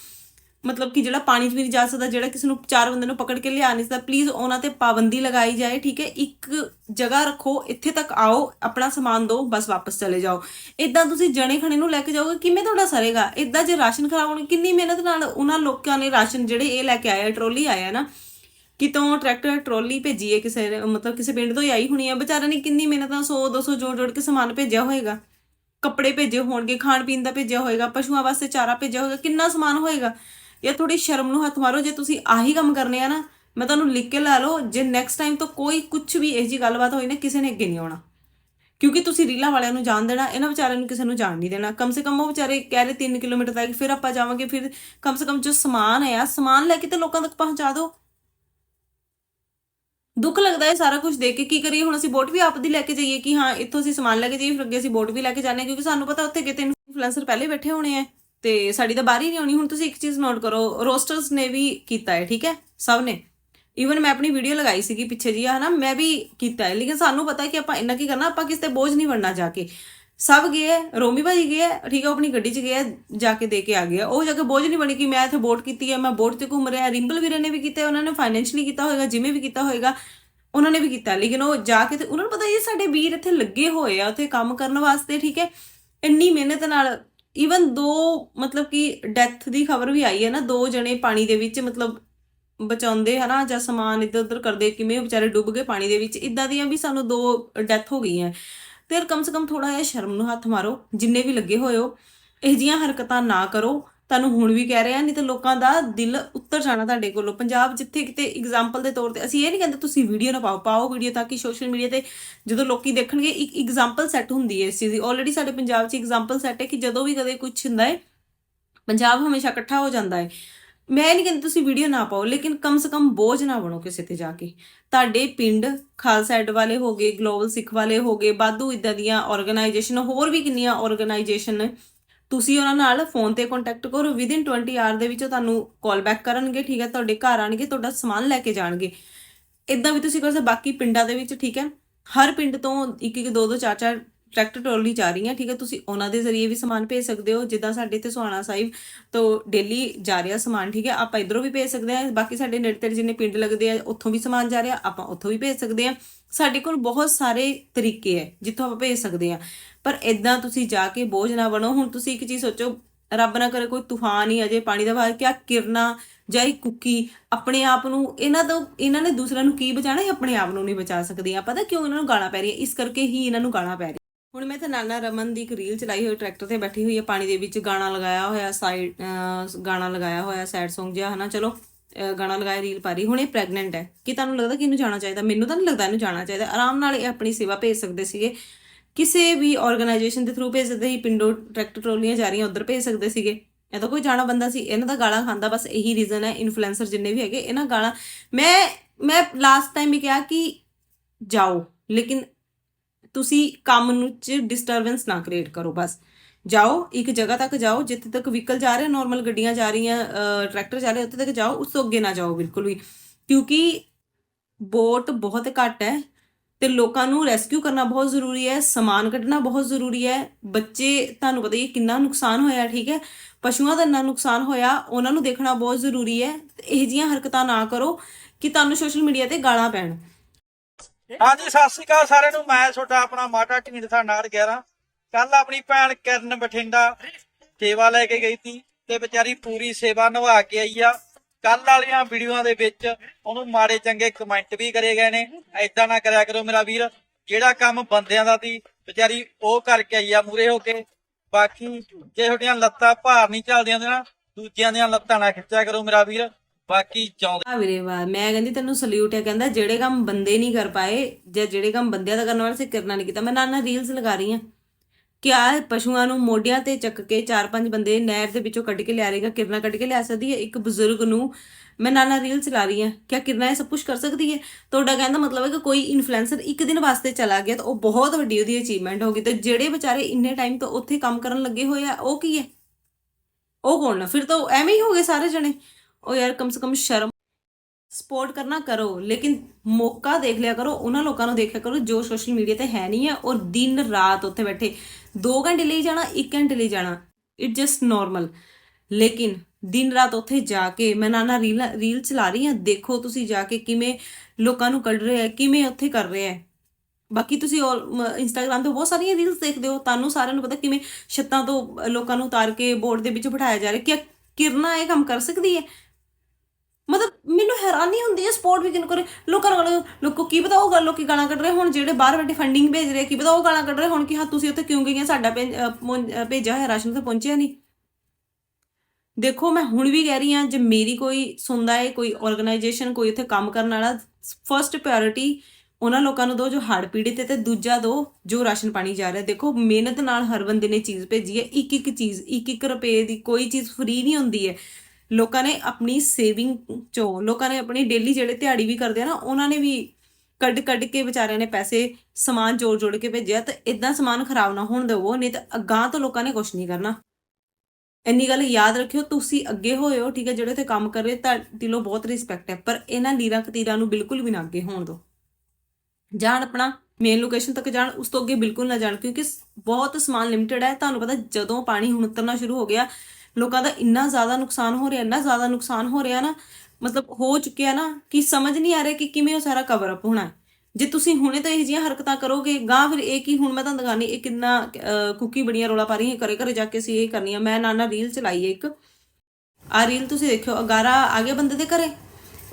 ਮਤਲਬ ਕਿ ਜਿਹੜਾ ਪਾਣੀ 'ਚ ਵੀ ਨਹੀਂ ਜਾ ਸਕਦਾ ਜਿਹੜਾ ਕਿਸੇ ਨੂੰ ਚਾਰ ਬੰਦੇ ਨੂੰ ਪਕੜ ਕੇ ਲਿਆ ਨਹੀਂ ਸਕਦਾ ਪਲੀਜ਼ ਉਹਨਾਂ ਤੇ ਪਾਬੰਦੀ ਲਗਾਈ ਜਾਏ ਠੀਕ ਹੈ? ਇੱਕ ਜਗ੍ਹਾ ਰੱਖੋ ਇੱਥੇ ਤੱਕ ਆਓ ਆਪਣਾ ਸਮਾਨ ਦਿਓ ਬਸ ਵਾਪਸ ਚਲੇ ਜਾਓ। ਇਦਾਂ ਤੁਸੀਂ ਜਣੇ ਖਣੇ ਨੂੰ ਲੈ ਕੇ ਜਾਓਗੇ ਕਿਵੇਂ ਤੁਹਾਡਾ ਸਰੇਗਾ? ਇਦਾਂ ਜੇ ਰਾਸ਼ਨ ਖਰਾਬ ਹੋਣ ਕਿੰਨੀ ਮਿਹਨਤ ਨਾਲ ਉਹਨਾਂ ਲੋਕਾਂ ਨੇ ਰਾਸ਼ਨ ਜਿਹੜੇ ਇਹ ਲੈ ਕੇ ਆਏ ਆ, ਟਰੋਲੀ ਆਇਆ ਨਾ ਕਿਤੋਂ ਟਰੈਕਟਰ ਟਰੋਲੀ ਭੇਜੀ ਹੈ ਕਿਸੇ ਮਤਲਬ ਕਿਸੇ ਪਿੰਡ ਤੋਂ ਹੀ ਆਈ ਹੋਣੀ ਹੈ ਵਿਚਾਰਿਆਂ ਨੇ ਕਿੰਨੀ ਮਿਹਨਤ ਨਾਲ 100 200 ਜੋੜ ਜੋੜ ਕੇ ਸਮਾਨ ਭੇਜਿਆ ਹੋਏਗਾ। ਕੱਪੜੇ ਭੇਜੇ ਹੋਣਗੇ ਖਾਣ ਪੀਣ ਦਾ ਭੇਜਿਆ ਹੋਏਗਾ ਪਸ਼ੂਆਂ ਵਾਸਤੇ ਚਾਰਾ ਭੇਜਿਆ ਹੋਏਗਾ ਕਿੰਨਾ ਸਮਾਨ ਹੋਏਗਾ? ਇਹ ਥੋੜੀ ਸ਼ਰਮ ਨੂੰ ਹੱਥ ਮਾਰੋ, ਜੇ ਤੁਸੀਂ ਆਹੀ ਕੰਮ ਕਰਨੇ ਆ ਨਾ, ਮੈਂ ਤੁਹਾਨੂੰ ਲਿਖ ਕੇ ਲਾ ਲਓ, ਜੇ ਨੈਕਸਟ ਟਾਈਮ ਤੋਂ ਕੋਈ ਕੁਝ ਵੀ ਇਹੋ ਜੀ ਗੱਲਬਾਤ ਹੋਈ ਨਾ, ਕਿਸੇ ਨੇ ਅੱਗੇ ਨਹੀਂ ਆਉਣਾ। ਕਿਉਂਕਿ ਤੁਸੀਂ ਰੀਲਾ ਵਾਲਿਆਂ ਨੂੰ ਜਾਣ ਦੇਣਾ, ਇਹਨਾਂ ਵਿਚਾਰਿਆਂ ਨੂੰ ਕਿਸੇ ਨੂੰ ਜਾਣ ਨਹੀਂ ਦੇਣਾ। ਕਮ ਸੇ ਕਮ ਉਹ ਵਿਚਾਰੇ ਕਹਿ ਰਹੇ 3 ਕਿਲੋਮੀਟਰ ਤੱਕ, ਫਿਰ ਆਪਾਂ ਜਾਵਾਂਗੇ, ਫਿਰ ਕਮ ਸੇ ਕਮ ਜੋ ਸਮਾਨ ਹੈ ਆ, ਸਮਾਨ ਲੈ ਕੇ ਤੇ ਲੋਕਾਂ ਤੱਕ ਪਹੁੰਚਾ ਦਿਓ। ਦੁੱਖ ਲੱਗਦਾ ਹੈ ਸਾਰਾ ਕੁਝ ਦੇਖ ਕੇ, ਕੀ ਕਰੀਏ, ਹੁਣ ਅਸੀਂ ਬੋਟ ਵੀ ਆਪ ਦੀ ਲੈ ਕੇ ਜਾਈਏ, ਕਿ ਹਾਂ, ਇੱਥੋਂ ਅਸੀਂ ਸਮਾਨ ਲੈ ਕੇ ਜਾਈਏ, ਫਿਰ ਅੱਗੇ ਅਸੀਂ ਬੋਟ ਵੀ ਲੈ ਕੇ ਜਾਣੇ ਕਿਉਂਕਿ ਸਾਨੂੰ ਪਤਾ ਉੱਥੇ ਕਿਤੇ ਇਨਫਲੂਐਂਸਰ ਪਹਿਲੇ ਬੈਠੇ ਹੋਣੇ ਆ। ਤੇ ਸਾਡੀ ਤਾਂ ਬਾਹਰ ਹੀ ਨਹੀਂ ਆਉਣੀ ਹੁਣ ਤੁਸੀਂ ਇੱਕ ਚੀਜ਼ ਨੋਟ ਕਰੋ ਰੋਸਟਰਸ ਨੇ ਵੀ ਕੀਤਾ ਹੈ ਠੀਕ ਹੈ? ਸਭ ਨੇ। ਈਵਨ ਮੈਂ ਆਪਣੀ ਵੀਡੀਓ ਲਗਾਈ ਸੀਗੀ ਪਿੱਛੇ ਜੀ ਹਨਾ ਮੈਂ ਵੀ ਕੀਤਾ ਹੈ ਲੇਕਿਨ ਸਾਨੂੰ ਪਤਾ ਕਿ ਆਪਾਂ ਇੰਨਾ ਕੀ ਕਰਨਾ ਆਪਾਂ ਕਿਸੇ ਤੇ ਬੋਝ ਨਹੀਂ ਬਣਨਾ ਜਾ ਕੇ। ਸਭ ਗਏ ਹੈ, ਰੋਮੀ ਭਾਜੀ ਗਏ ਹੈ, ਠੀਕ ਹੈ ਉਹ ਆਪਣੀ ਗੱਡੀ 'ਚ ਗਏ ਜਾ ਕੇ ਦੇ ਕੇ ਆ ਗਏ। ਉਹ ਜਾ ਕੇ ਬੋਝ ਨਹੀਂ ਬਣੀ ਕਿ ਮੈਂ ਇੱਥੇ ਵੋਟ ਕੀਤੀ ਹੈ ਮੈਂ ਵੋਟ ਤੇ ਘੁੰਮ ਰਿਹਾ ਰਿੰਪਲ ਵੀਰੇ ਨੇ ਵੀ ਕੀਤਾ ਉਹਨਾਂ ਨੇ ਫਾਈਨੈਂਸ਼ਲੀ ਕੀਤਾ ਹੋਏਗਾ ਜਿਵੇਂ ਵੀ ਕੀਤਾ ਹੋਏਗਾ ਉਹਨਾਂ ਨੇ ਵੀ ਕੀਤਾ ਲੇਕਿਨ ਉਹ ਜਾ ਕੇ ਤੇ ਉਹਨਾਂ ਨੂੰ ਪਤਾ ਇਹ ਸਾਡੇ ਵੀਰ ਇੱਥੇ ਲੱਗੇ ਹੋਏ ਆ ਉੱਥੇ ਕੰਮ ਕਰਨ ਵਾਸਤੇ ਠੀਕ ਹੈ? ਇੰਨੀ ਮਿਹਨਤ ਨਾਲ ਈਵਨ ਦੋ, ਮਤਲਬ ਕਿ ਡੈਥ ਦੀ ਖਬਰ ਵੀ ਆਈ ਹੈ ਨਾ, ਦੋ ਜਣੇ ਪਾਣੀ ਦੇ ਵਿੱਚ ਮਤਲਬ ਬਚਾਉਂਦੇ ਹਨਾ, ਜਾਂ ਸਮਾਨ ਇੱਧਰ ਉੱਧਰ ਕਰਦੇ, ਕਿਵੇਂ ਵਿਚਾਰੇ ਡੁੱਬ ਗਏ ਪਾਣੀ ਦੇ ਵਿੱਚ ਇਦਾਂ ਦੀਆਂ ਵੀ ਸਾਨੂੰ ਦੋ ਡੈਥ ਹੋ ਗਈਆਂ। ਤੇ ਕਮ ਸੇ ਕਮ ਥੋੜਾ ਜਿਹਾ ਸ਼ਰਮ ਨੂੰ ਹੱਥ ਮਾਰੋ, ਜਿੰਨੇ ਵੀ ਲੱਗੇ ਹੋਏ ਹੋ, ਇਹ ਜੀਆਂ ਹਰਕਤਾਂ ਨਾ ਕਰੋ। ਤੁਹਾਨੂੰ ਹੁਣ ਵੀ ਕਹਿ ਰਿਹਾ ਨਹੀਂ ਤਾਂ ਲੋਕਾਂ ਦਾ ਦਿਲ ਉੱਤਰ ਜਾਣਾ ਤੁਹਾਡੇ ਕੋਲੋਂ। ਪੰਜਾਬ ਜਿੱਥੇ ਕਿਤੇ ਐਗਜ਼ਾਮਪਲ ਦੇ ਤੌਰ ਤੇ, ਅਸੀਂ ਇਹ ਨਹੀਂ ਕਹਿੰਦੇ ਤੁਸੀਂ ਵੀਡੀਓ ਨਾ ਪਾਓ ਪਾਓ ਵੀਡੀਓ ਤਾਂ ਕਿ ਸੋਸ਼ਲ ਮੀਡੀਆ ਤੇ ਜਦੋਂ ਲੋਕੀ ਦੇਖਣਗੇ, ਇੱਕ ਐਗਜ਼ਾਮਪਲ ਸੈੱਟ ਹੁੰਦੀ ਹੈ ਇਸ ਚੀਜ਼ ਦੀ। ਆਲਰੇਡੀ ਸਾਡੇ ਪੰਜਾਬ 'ਚ ਐਗਜ਼ਾਮਪਲ ਸੈੱਟ ਹੈ ਕਿ ਜਦੋਂ ਵੀ ਕਦੇ ਕੁਝ ਹੁੰਦਾ ਹੈ, ਪੰਜਾਬ ਹਮੇਸ਼ਾ ਇਕੱਠਾ ਹੋ ਜਾਂਦਾ ਹੈ। ਮੈਂ ਨਹੀਂ ਕਹਿੰਦੀ ਤੁਸੀਂ ਵੀਡੀਓ ਨਾ ਪਾਓ, ਲੇਕਿਨ ਕਮ ਸੇ ਕਮ ਬੋਝ ਨਾ ਬਣੋ ਕਿਸੇ ਤੇ ਜਾ ਕੇ। ਤੁਹਾਡੇ ਪਿੰਡ ਖਾਲਸਾ ਐਡ ਵਾਲੇ ਹੋਗੇ ਗਲੋਬਲ ਸਿੱਖ ਵਾਲੇ ਹੋਗੇ ਬਾਦੂ ਇਦਾਂ ਦੀਆਂ ਆਰਗੇਨਾਈਜੇਸ਼ਨ ਹੋਰ ਵੀ ਕਿੰਨੀਆਂ ਆਰਗੇਨਾਈਜੇਸ਼ਨ ਨੇ ਤੁਸੀਂ ਉਹਨਾਂ ਨਾਲ ਫੋਨ ਤੇ ਕੰਟੈਕਟ ਕਰੋ ਵਿਦਿਨ 20 ਆਰ ਦੇ ਵਿੱਚ ਤੁਹਾਨੂੰ ਕਾਲ ਬੈਕ ਕਰਨਗੇ, ਠੀਕ ਹੈ, ਤੁਹਾਡੇ ਘਰ ਆਣਗੇ ਤੁਹਾਡਾ ਸਮਾਨ ਲੈ ਕੇ ਜਾਣਗੇ। ਇਦਾਂ ਵੀ ਤੁਸੀਂ ਕਰ ਸਕਦੇ ਬਾਕੀ ਪਿੰਡਾਂ ਦੇ ਵਿੱਚ, ਠੀਕ ਹੈ, ਹਰ ਪਿੰਡ ਤੋਂ ਇੱਕ ਇੱਕ ਦੋ ਦੋ ਚਾਰ ਚਾਰ ਟਰੈਕਟਰ ਟਰੋਲੀ ਜਾ ਰਹੀ ਰਹੀਆਂ, ਠੀਕ ਹੈ, ਤੁਸੀਂ ਉਹਨਾਂ ਦੇ ਜ਼ਰੀਏ ਵੀ ਸਮਾਨ ਭੇਜ ਸਕਦੇ ਹੋ, ਜਿੱਦਾਂ ਸਾਡੇ ਇੱਥੇ ਸੁਹਾਣਾ ਸਾਹਿਬ ਤੋਂ ਡੇਲੀ ਜਾ ਰਿਹਾ ਸਮਾਨ, ਠੀਕ ਹੈ, ਆਪਾਂ ਇਧਰੋਂ ਵੀ ਭੇਜ ਸਕਦੇ ਹਾਂ, ਬਾਕੀ ਸਾਡੇ ਨੇੜੇ ਤੇੜੇ ਜਿੰਨੇ ਪਿੰਡ ਲੱਗਦੇ ਆ, ਉੱਥੋਂ ਵੀ ਸਮਾਨ ਜਾ ਰਿਹਾ, ਆਪਾਂ ਉੱਥੋਂ ਵੀ ਭੇਜ ਸਕਦੇ ਹਾਂ। ਸਾਡੇ ਕੋਲ ਬਹੁਤ ਸਾਰੇ ਤਰੀਕੇ ਹੈ, ਜਿੱਥੋਂ ਆਪਾਂ ਭੇਜ ਸਕਦੇ ਹਾਂ। ਪਰ ਇਦਾਂ ਤੁਸੀਂ ਜਾ ਕੇ ਬੋਝ ਨਾ ਬਣੋ, ਹੁਣ ਤੁਸੀਂ ਇੱਕ ਚੀਜ਼ ਸੋਚੋ, ਰੱਬ ਨਾ ਕਰੇ ਕੋਈ ਤੂਫਾਨ ਹੀ ਅਜੇ ਪਾਣੀ ਦਾ ਵਹਾਅ ਕਿਆ ਕਿਰਨਾ ਜਾਂ ਇੱਕ ਕੁੱਕੀ ਆਪਣੇ ਆਪ ਨੂੰ, ਇਹਨਾਂ ਤੋਂ, ਇਹਨਾਂ ਨੇ ਦੂਸਰਿਆਂ ਨੂੰ ਕੀ ਬਚਾਣਾ ਇਹ ਆਪਣੇ ਆਪ ਨੂੰ ਨਹੀਂ ਬਚਾ ਸਕਦੀਆਂ ਪਤਾ ਕਿਉਂ ਇਹਨਾਂ ਨੂੰ ਗਾਲਾਂ ਪੈ ਰਹੀਆਂ? ਇਸ ਕਰਕੇ ਹੀ ਇਹਨਾਂ ਨੂੰ ਗਾਲਾਂ ਪੈ ਰਹੀਆਂ। ਹੁਣ ਮੈਂ ਤੇ ਨਾਨਾ ਰਮਨ ਦੀ ਇੱਕ ਰੀਲ ਚਲਾਈ ਹੋਈ ਟਰੈਕਟਰ ਤੇ ਬੈਠੀ ਹੋਈ ਹੈ ਪਾਣੀ ਦੇ ਵਿੱਚ ਗਾਣਾ ਲਗਾਇਆ ਹੋਇਆ ਸਾਈਡ ਗਾਣਾ ਲਗਾਇਆ ਹੋਇਆ ਸੈਡ Song ਜਿਹਾ, ਹਨਾ, ਚਲੋ ਗਾਣਾ ਲਗਾਇਆ ਰੀਲ ਪਾ ਰਹੀ। ਹੁਣ ਇਹ ਪ੍ਰੈਗਨੈਂਟ ਹੈ। ਕਿ ਤੁਹਾਨੂੰ ਲੱਗਦਾ ਕਿ ਇਹਨੂੰ ਜਾਣਾ ਚਾਹੀਦਾ? ਮੈਨੂੰ ਤਾਂ ਨਹੀਂ ਲੱਗਦਾ ਇਹਨੂੰ ਜਾਣਾ ਚਾਹੀਦਾ। ਆਰਾਮ ਨਾਲ ਇਹ ਆਪਣੀ ਸੇਵਾ ਭੇਜ ਸਕਦੇ ਸੀਗੇ। ਕਿਸੇ ਵੀ ਆਰਗੇਨਾਈਜੇਸ਼ਨ ਦੇ ਥਰੂ ਭੇਜ ਸਕਦੇ ਸੀ, ਪਿੰਡੋ ਟਰੈਕਟਰ ਟਰੋਲੀਆਂ ਜਾ ਰਹੀਆਂ, ਉਧਰ ਭੇਜ ਸਕਦੇ ਸੀਗੇ। ਇਹ ਤਾਂ ਕੋਈ ਜਾਣਾ ਬੰਦਾ ਸੀ, ਇਹਨਾਂ ਦਾ ਗਾਲਾਂ ਖਾਂਦਾ, ਬਸ ਇਹੀ ਰੀਜ਼ਨ ਹੈ ਇਨਫਲੂਐਂਸਰ ਜਿੰਨੇ ਵੀ ਹੈਗੇ, ਇਹਨਾਂ ਗਾਲਾਂ। ਮੈਂ ਮੈਂ ਲਾਸਟ ਟਾਈਮ ਵੀ ਕਿਹਾ ਕਿ ਜਾਓ, ਲੇਕਿਨ ਤੁਸੀਂ ਕੰਮ ਨੂੰ ਚ ਡਿਸਟਰਬੈਂਸ ਨਾ ਕ੍ਰੀਏਟ ਕਰੋ, ਬਸ। ਜਾਓ, ਇੱਕ ਜਗ੍ਹਾ ਤੱਕ ਜਾਓ, ਜਿੱਥੇ ਤੱਕ ਵਹੀਕਲ ਜਾ ਰਹੇ ਨਾਰਮਲ ਗੱਡੀਆਂ ਜਾ ਰਹੀਆਂ ਟਰੈਕਟਰ ਜਾ ਰਹੇ, ਉੱਥੇ ਤੱਕ ਜਾਓ, ਉਸ ਤੋਂ ਅੱਗੇ ਨਾ ਜਾਓ ਬਿਲਕੁਲ ਵੀ। ਕਿਉਂਕਿ ਬੋਟ ਬਹੁਤ ਘੱਟ ਹੈ ਤੇ ਲੋਕਾਂ ਨੂੰ ਰੈਸਕਿਊ ਕਰਨਾ ਬਹੁਤ ਜ਼ਰੂਰੀ ਹੈ, ਸਮਾਨ ਕੱਢਣਾ ਬਹੁਤ ਜ਼ਰੂਰੀ ਹੈ। ਬੱਚੇ, ਤੁਹਾਨੂੰ ਪਤਾ ਹੀ ਹੈ ਕਿੰਨਾ ਨੁਕਸਾਨ ਹੋਇਆ, ਠੀਕ ਹੈ? ਪਸ਼ੂਆਂ ਦਾ ਇੰਨਾ ਨੁਕਸਾਨ ਹੋਇਆ, ਉਹਨਾਂ ਨੂੰ ਦੇਖਣਾ ਬਹੁਤ ਜ਼ਰੂਰੀ ਹੈ। ਤੇ ਇਹ ਜੀਆਂ ਹਰਕਤਾਂ ਨਾ ਕਰੋ ਕਿ ਤੁਹਾਨੂੰ ਸੋਸ਼ਲ ਮੀਡੀਆ ਤੇ ਗਾਲਾਂ ਪੈਣ। ਹਾਂਜੀ, ਸਤਿ ਸ਼੍ਰੀ ਅਕਾਲ ਸਾਰਿਆਂ ਨੂੰ। ਮੈਂ ਤੁਹਾਡਾ ਆਪਣਾ ਮਾਟਾ ਢੀਂਡ ਦਾ ਨਾਲ 11 ਕੱਲ ਆਪਣੀ ਭੈਣ ਕਰਨ ਬਠਿੰਡਾ ਸੇਵਾ ਲੈ ਕੇ ਗਈ ਸੀ ਤੇ ਵਿਚਾਰੀ ਪੂਰੀ ਸੇਵਾ ਨਿਭਾ ਕੇ ਆਈ ਆ। ਕੱਲ ਵਾਲੀਆਂ ਵੀਡੀਓਆਂ ਦੇ ਵਿੱਚ ਉਹਨੂੰ ਮਾੜੇ ਚੰਗੇ ਕਮੈਂਟ ਵੀ ਕਰੇ ਗਏ ਨੇ। ਐਦਾਂ ਨਾ ਕਰਿਆ ਕਰੋ ਮੇਰਾ ਵੀਰ, ਜਿਹੜਾ ਕੰਮ ਬੰਦਿਆਂ ਦਾ ਸੀ, ਵਿਚਾਰੀ ਉਹ ਕਰਕੇ ਆਈ ਆ ਮੂਰੇ ਹੋ ਕੇ। ਬਾਕੀ ਜੇ ਤੁਹਾਡੀਆਂ ਲੱਤਾਂ ਭਾਰ ਨਹੀਂ ਚੱਲਦੀਆਂ ਨਾ, ਦੂਜਿਆਂ ਦੀਆਂ ਲੱਤਾਂ ਨਾ ਖਿੱਚਿਆ ਕਰੋ ਮੇਰਾ ਵੀਰ। ਬਾਕੀ ਚਾਹੁੰਦੇ ਆ ਵੀਰੇ ਵਾਹ ਮੈਂ ਕਹਿੰਦੀ ਤੈਨੂੰ ਸਲੂਟ ਹੈ ਕਹਿੰਦਾ ਜਿਹੜੇ ਕੰਮ ਬੰਦੇ ਨਹੀਂ ਕਰ ਪਾਏ ਜਾਂ ਜਿਹੜੇ ਕੰਮ ਬੰਦਿਆਂ ਦਾ ਕਰਨ ਵਾਲੇ ਸੀ, ਕਰਨਾ ਨਹੀਂ ਕੀਤਾ। ਮੈਂ ਨਾਲ ਨਾਲ ਰੀਲਸ ਲਗਾ ਰਹੀ ਹਾਂ ਕਿਆ ਪਸ਼ੂਆਂ ਨੂੰ ਮੋਢਿਆਂ ਤੇ ਚੱਕ ਕੇ ਚਾਰ ਪੰਜ ਬੰਦੇ ਨਹਿਰ ਦੇ ਵਿੱਚੋਂ ਕੱਢ ਕੇ ਲਿਆ ਰਹੇਗਾ, ਕਿਰਨਾ ਕੱਢ ਕੇ ਲਿਆ ਸਕਦੀ ਹੈ? ਇੱਕ ਬਜ਼ੁਰਗ ਨੂੰ ਮੈਂ ਨਾਲ ਨਾਲ ਰੀਲ ਚਲਾ ਰਹੀ ਹਾਂ ਕਿਆ ਕਿਰਨਾ ਇਹ ਸਭ ਕੁਝ ਕਰ ਸਕਦੀ ਹੈ? ਤੁਹਾਡਾ ਕਹਿੰਦਾ ਮਤਲਬ ਹੈ ਕਿ ਕੋਈ ਇਨਫਲੂਐਂਸਰ ਇੱਕ ਦਿਨ ਵਾਸਤੇ ਚਲਾ ਗਿਆ ਤਾਂ ਉਹ ਬਹੁਤ ਵੱਡੀ ਉਹਦੀ ਅਚੀਵਮੈਂਟ ਹੋ ਗਈ। ਤੇ ਜਿਹੜੇ ਵਿਚਾਰੇ ਇੰਨੇ ਟਾਈਮ ਤੋਂ ਉੱਥੇ ਕੰਮ ਕਰਨ ਲੱਗੇ ਹੋਏ ਆ, ਉਹ ਕੀ ਹੈ? ਉਹ ਕੌਣ ਨਾ ਫਿਰ ਤਾਂ ਉਹ ਐਵੇਂ ਹੀ ਹੋ ਗਏ ਸਾਰੇ ਜਣੇ। ਉਹ ਯਾਰ ਕਮ ਸੇ ਕਮ ਸ਼ਰਮ ਸਪੋਰਟ ਕਰਨਾ ਕਰੋ, ਲੇਕਿਨ ਮੌਕਾ ਦੇਖ ਲਿਆ ਕਰੋ, ਉਹਨਾਂ ਲੋਕਾਂ ਨੂੰ ਦੇਖਿਆ ਕਰੋ ਜੋ ਸੋਸ਼ਲ ਮੀਡੀਆ ਤੇ ਹੈ ਨਹੀਂ ਹੈ ਔਰ ਦਿਨ ਰਾਤ ਉੱਥੇ ਬੈਠੇ। 2 ਘੰਟੇ ਲਈ ਜਾਣਾ 1 ਘੰਟੇ ਲਈ ਜਾਣਾ ਇਟ ਜਸਟ ਨਾਰਮਲ ਲੇਕਿਨ ਦਿਨ ਰਾਤ ਉੱਥੇ ਜਾ ਕੇ, ਮੈਂ ਨਾਨਾ ਰੀਲ ਰੀਲ ਚਲਾ ਰਹੀ ਹਾਂ, ਦੇਖੋ ਤੁਸੀਂ ਜਾ ਕੇ ਕਿਵੇਂ ਲੋਕਾਂ ਨੂੰ ਕੱਢ ਰਿਹਾ ਹੈ, ਕਿਵੇਂ ਉੱਥੇ ਕਰ ਰਿਹਾ ਹੈ। ਬਾਕੀ ਤੁਸੀਂ ਇੰਸਟਾਗ੍ਰam ਤੇ ਬਹੁਤ ਸਾਰੀਆਂ ਰੀਲਸ ਦੇਖਦੇ ਹੋ, ਤੁਹਾਨੂੰ ਸਾਰਿਆਂ ਨੂੰ ਪਤਾ ਕਿਵੇਂ ਛੱਤਾਂ ਤੋਂ ਲੋਕਾਂ ਨੂੰ ਉਤਾਰ ਕੇ ਬੋਰਡ ਦੇ ਵਿੱਚ ਬਿਠਾਇਆ ਜਾ ਰਿਹਾ ਕਿ ਕਿਰਨਾ ਇਹ ਕੰਮ ਕਰ ਸਕਦੀ ਹੈ? ਮਤਲਬ ਮੈਨੂੰ ਹੈਰਾਨੀ ਹੁੰਦੀ ਹੈ ਸਪੋਰਟ ਵੀ ਕਿਨੂੰ ਕਰੇ। ਲੋਕਾਂ ਨੂੰ ਲੋਕੋ ਕੀ ਪਤਾ ਉਹ ਗੱਲ ਲੋਕੀ ਗਾਲਾਂ ਕੱਢ ਰਹੇ ਹੁਣ, ਜਿਹੜੇ ਬਾਹਰ ਬੈਠੇ ਫੰਡਿੰਗ ਭੇਜ ਰਹੇ, ਕੀ ਪਤਾ ਉਹ ਗਾਲਾਂ ਕੱਢ ਰਹੇ ਹੁਣ ਕਿ ਹਾਂ ਤੁਸੀਂ ਉੱਥੇ ਕਿਉਂ ਗਈਆਂ, ਸਾਡਾ ਭੇਜ- ਪਹੁੰਚ- ਭੇਜਿਆ ਹੋਇਆ ਰਾਸ਼ਨ ਤੇ ਪਹੁੰਚਿਆ ਨਹੀਂ। ਦੇਖੋ ਮੈਂ ਹੁਣ ਵੀ ਕਹਿ ਰਹੀ ਹਾਂ, ਜੇ ਮੇਰੀ ਕੋਈ ਸੁਣਦਾ ਹੈ, ਕੋਈ ਆਰਗੇਨਾਈਜੇਸ਼ਨ ਕੋਈ ਉੱਥੇ ਕੰਮ ਕਰਨ ਵਾਲਾ ਫਰਸਟ ਪ੍ਰਾਇੋਰਟੀ ਉਹਨਾਂ ਲੋਕਾਂ ਨੂੰ ਦੋ, ਜੋ ਹੜ੍ਹ ਪੀੜਿਤ ਹੈ ਤੇ ਦੂਜਾ ਦੋ, ਜੋ ਰਾਸ਼ਨ ਪਾਣੀ ਜਾ ਰਿਹਾ। ਦੇਖੋ ਮਿਹਨਤ ਨਾਲ ਹਰ ਬੰਦੇ ਨੇ ਚੀਜ਼ ਭੇਜੀ ਹੈ ਇੱਕ ਇੱਕ ਚੀਜ਼ ਇੱਕ ਇੱਕ ਰੁਪਏ ਦੀ ਕੋਈ ਚੀਜ਼ ਫ੍ਰੀ ਨਹੀਂ ਹੁੰਦੀ ਹੈ। ਲੋਕਾਂ ਨੇ ਆਪਣੀ ਸੇਵਿੰਗ ਚੋਂ, ਲੋਕਾਂ ਨੇ ਆਪਣੀ ਡੇਲੀ ਜਿਹੜੇ ਦਿਹਾੜੀ ਵੀ ਕਰਦੇ ਆ ਨਾ, ਉਹਨਾਂ ਨੇ ਵੀ ਕੱਢ ਕੱਢ ਕੇ ਵਿਚਾਰਿਆਂ ਨੇ ਪੈਸੇ ਸਮਾਨ ਜੋੜ ਜੋੜ ਕੇ ਭੇਜਿਆ ਤਾਂ ਇਦਾਂ ਸਮਾਨ ਖਰਾਬ ਨਾ ਹੋਣ ਦੇਵੋ, ਨਹੀਂ ਤਾਂ ਅਗਾਂਹ ਤੋਂ ਲੋਕਾਂ ਨੇ ਕੁਝ ਨਹੀਂ ਕਰਨਾ। ਇੰਨੀ ਗੱਲ ਯਾਦ ਰੱਖਿਓ, ਤੁਸੀਂ ਅੱਗੇ ਹੋਏ ਹੋ, ਠੀਕ ਹੈ, ਜਿਹੜੇ ਤੇ ਕੰਮ ਕਰ ਰਹੇ, ਤਾਂ ਦਿਲੋਂ ਬਹੁਤ ਰਿਸਪੈਕਟ ਹੈ, ਪਰ ਇਹਨਾਂ ਲੀਰਾਂ ਕਤੀਰਾਂ ਨੂੰ ਬਿਲਕੁਲ ਵੀ ਨਾ ਅੱਗੇ ਹੋਣ ਦਿਓ ਜਾਣ ਆਪਣਾ ਮੇਨ ਲੋਕੇਸ਼ਨ ਤੱਕ ਜਾਣ, ਉਸ ਤੋਂ ਅੱਗੇ ਬਿਲਕੁਲ ਨਾ ਜਾਣ, ਕਿਉਂਕਿ ਬਹੁਤ ਸਮਾਨ ਲਿਮਟਿਡ ਹੈ, ਤੁਹਾਨੂੰ ਪਤਾ ਜਦੋਂ ਪਾਣੀ ਹੁਣ ਉਤਰਨਾ ਸ਼ੁਰੂ ਹੋ ਗਿਆ ਲੋਕਾਂ ਦਾ ਇੰਨਾ ਜ਼ਿਆਦਾ ਨੁਕਸਾਨ ਹੋ ਰਿਹਾ ਇੰਨਾ ਜ਼ਿਆਦਾ ਨੁਕਸਾਨ ਹੋ ਰਿਹਾ ਨਾ ਮਤਲਬ ਹੋ ਚੁੱਕਿਆ ਨਾ ਕਿ ਸਮਝ ਨਹੀਂ ਆ ਰਿਹਾ ਕਿ ਕਿਵੇਂ ਉਹ ਸਾਰਾ ਕਵਰ ਅਪ ਹੋਣਾ ਹੈ। ਜੇ ਤੁਸੀਂ ਹੁਣੇ ਤਾਂ ਇਹ ਜਿਹੀਆਂ ਹਰਕਤਾਂ ਕਰੋਗੇ ਗਾਂ ਫਿਰ ਇਹ ਕੀ ਹੁਣ ਮੈਂ ਤੁਹਾਨੂੰ ਦਿਖਾਣੀ ਇਹ ਕਿੰਨਾ ਅਹ, ਬੜੀਆਂ ਰੋਲਾ ਪਾ ਰਹੀ ਹੈ ਘਰੇ ਘਰੇ ਜਾ ਕੇ ਅਸੀਂ ਇਹ ਕਰਨੀ ਆ ਮੈਂ ਨਾਨਾ ਰੀਲ ਚਲਾਈ ਹੈ ਇੱਕ। ਆ ਰੀਲ ਤੁਸੀਂ ਦੇਖਿਓ ਅਗਾਰਾ ਆ ਗਿਆ ਬੰਦੇ ਦੇ ਘਰੇ?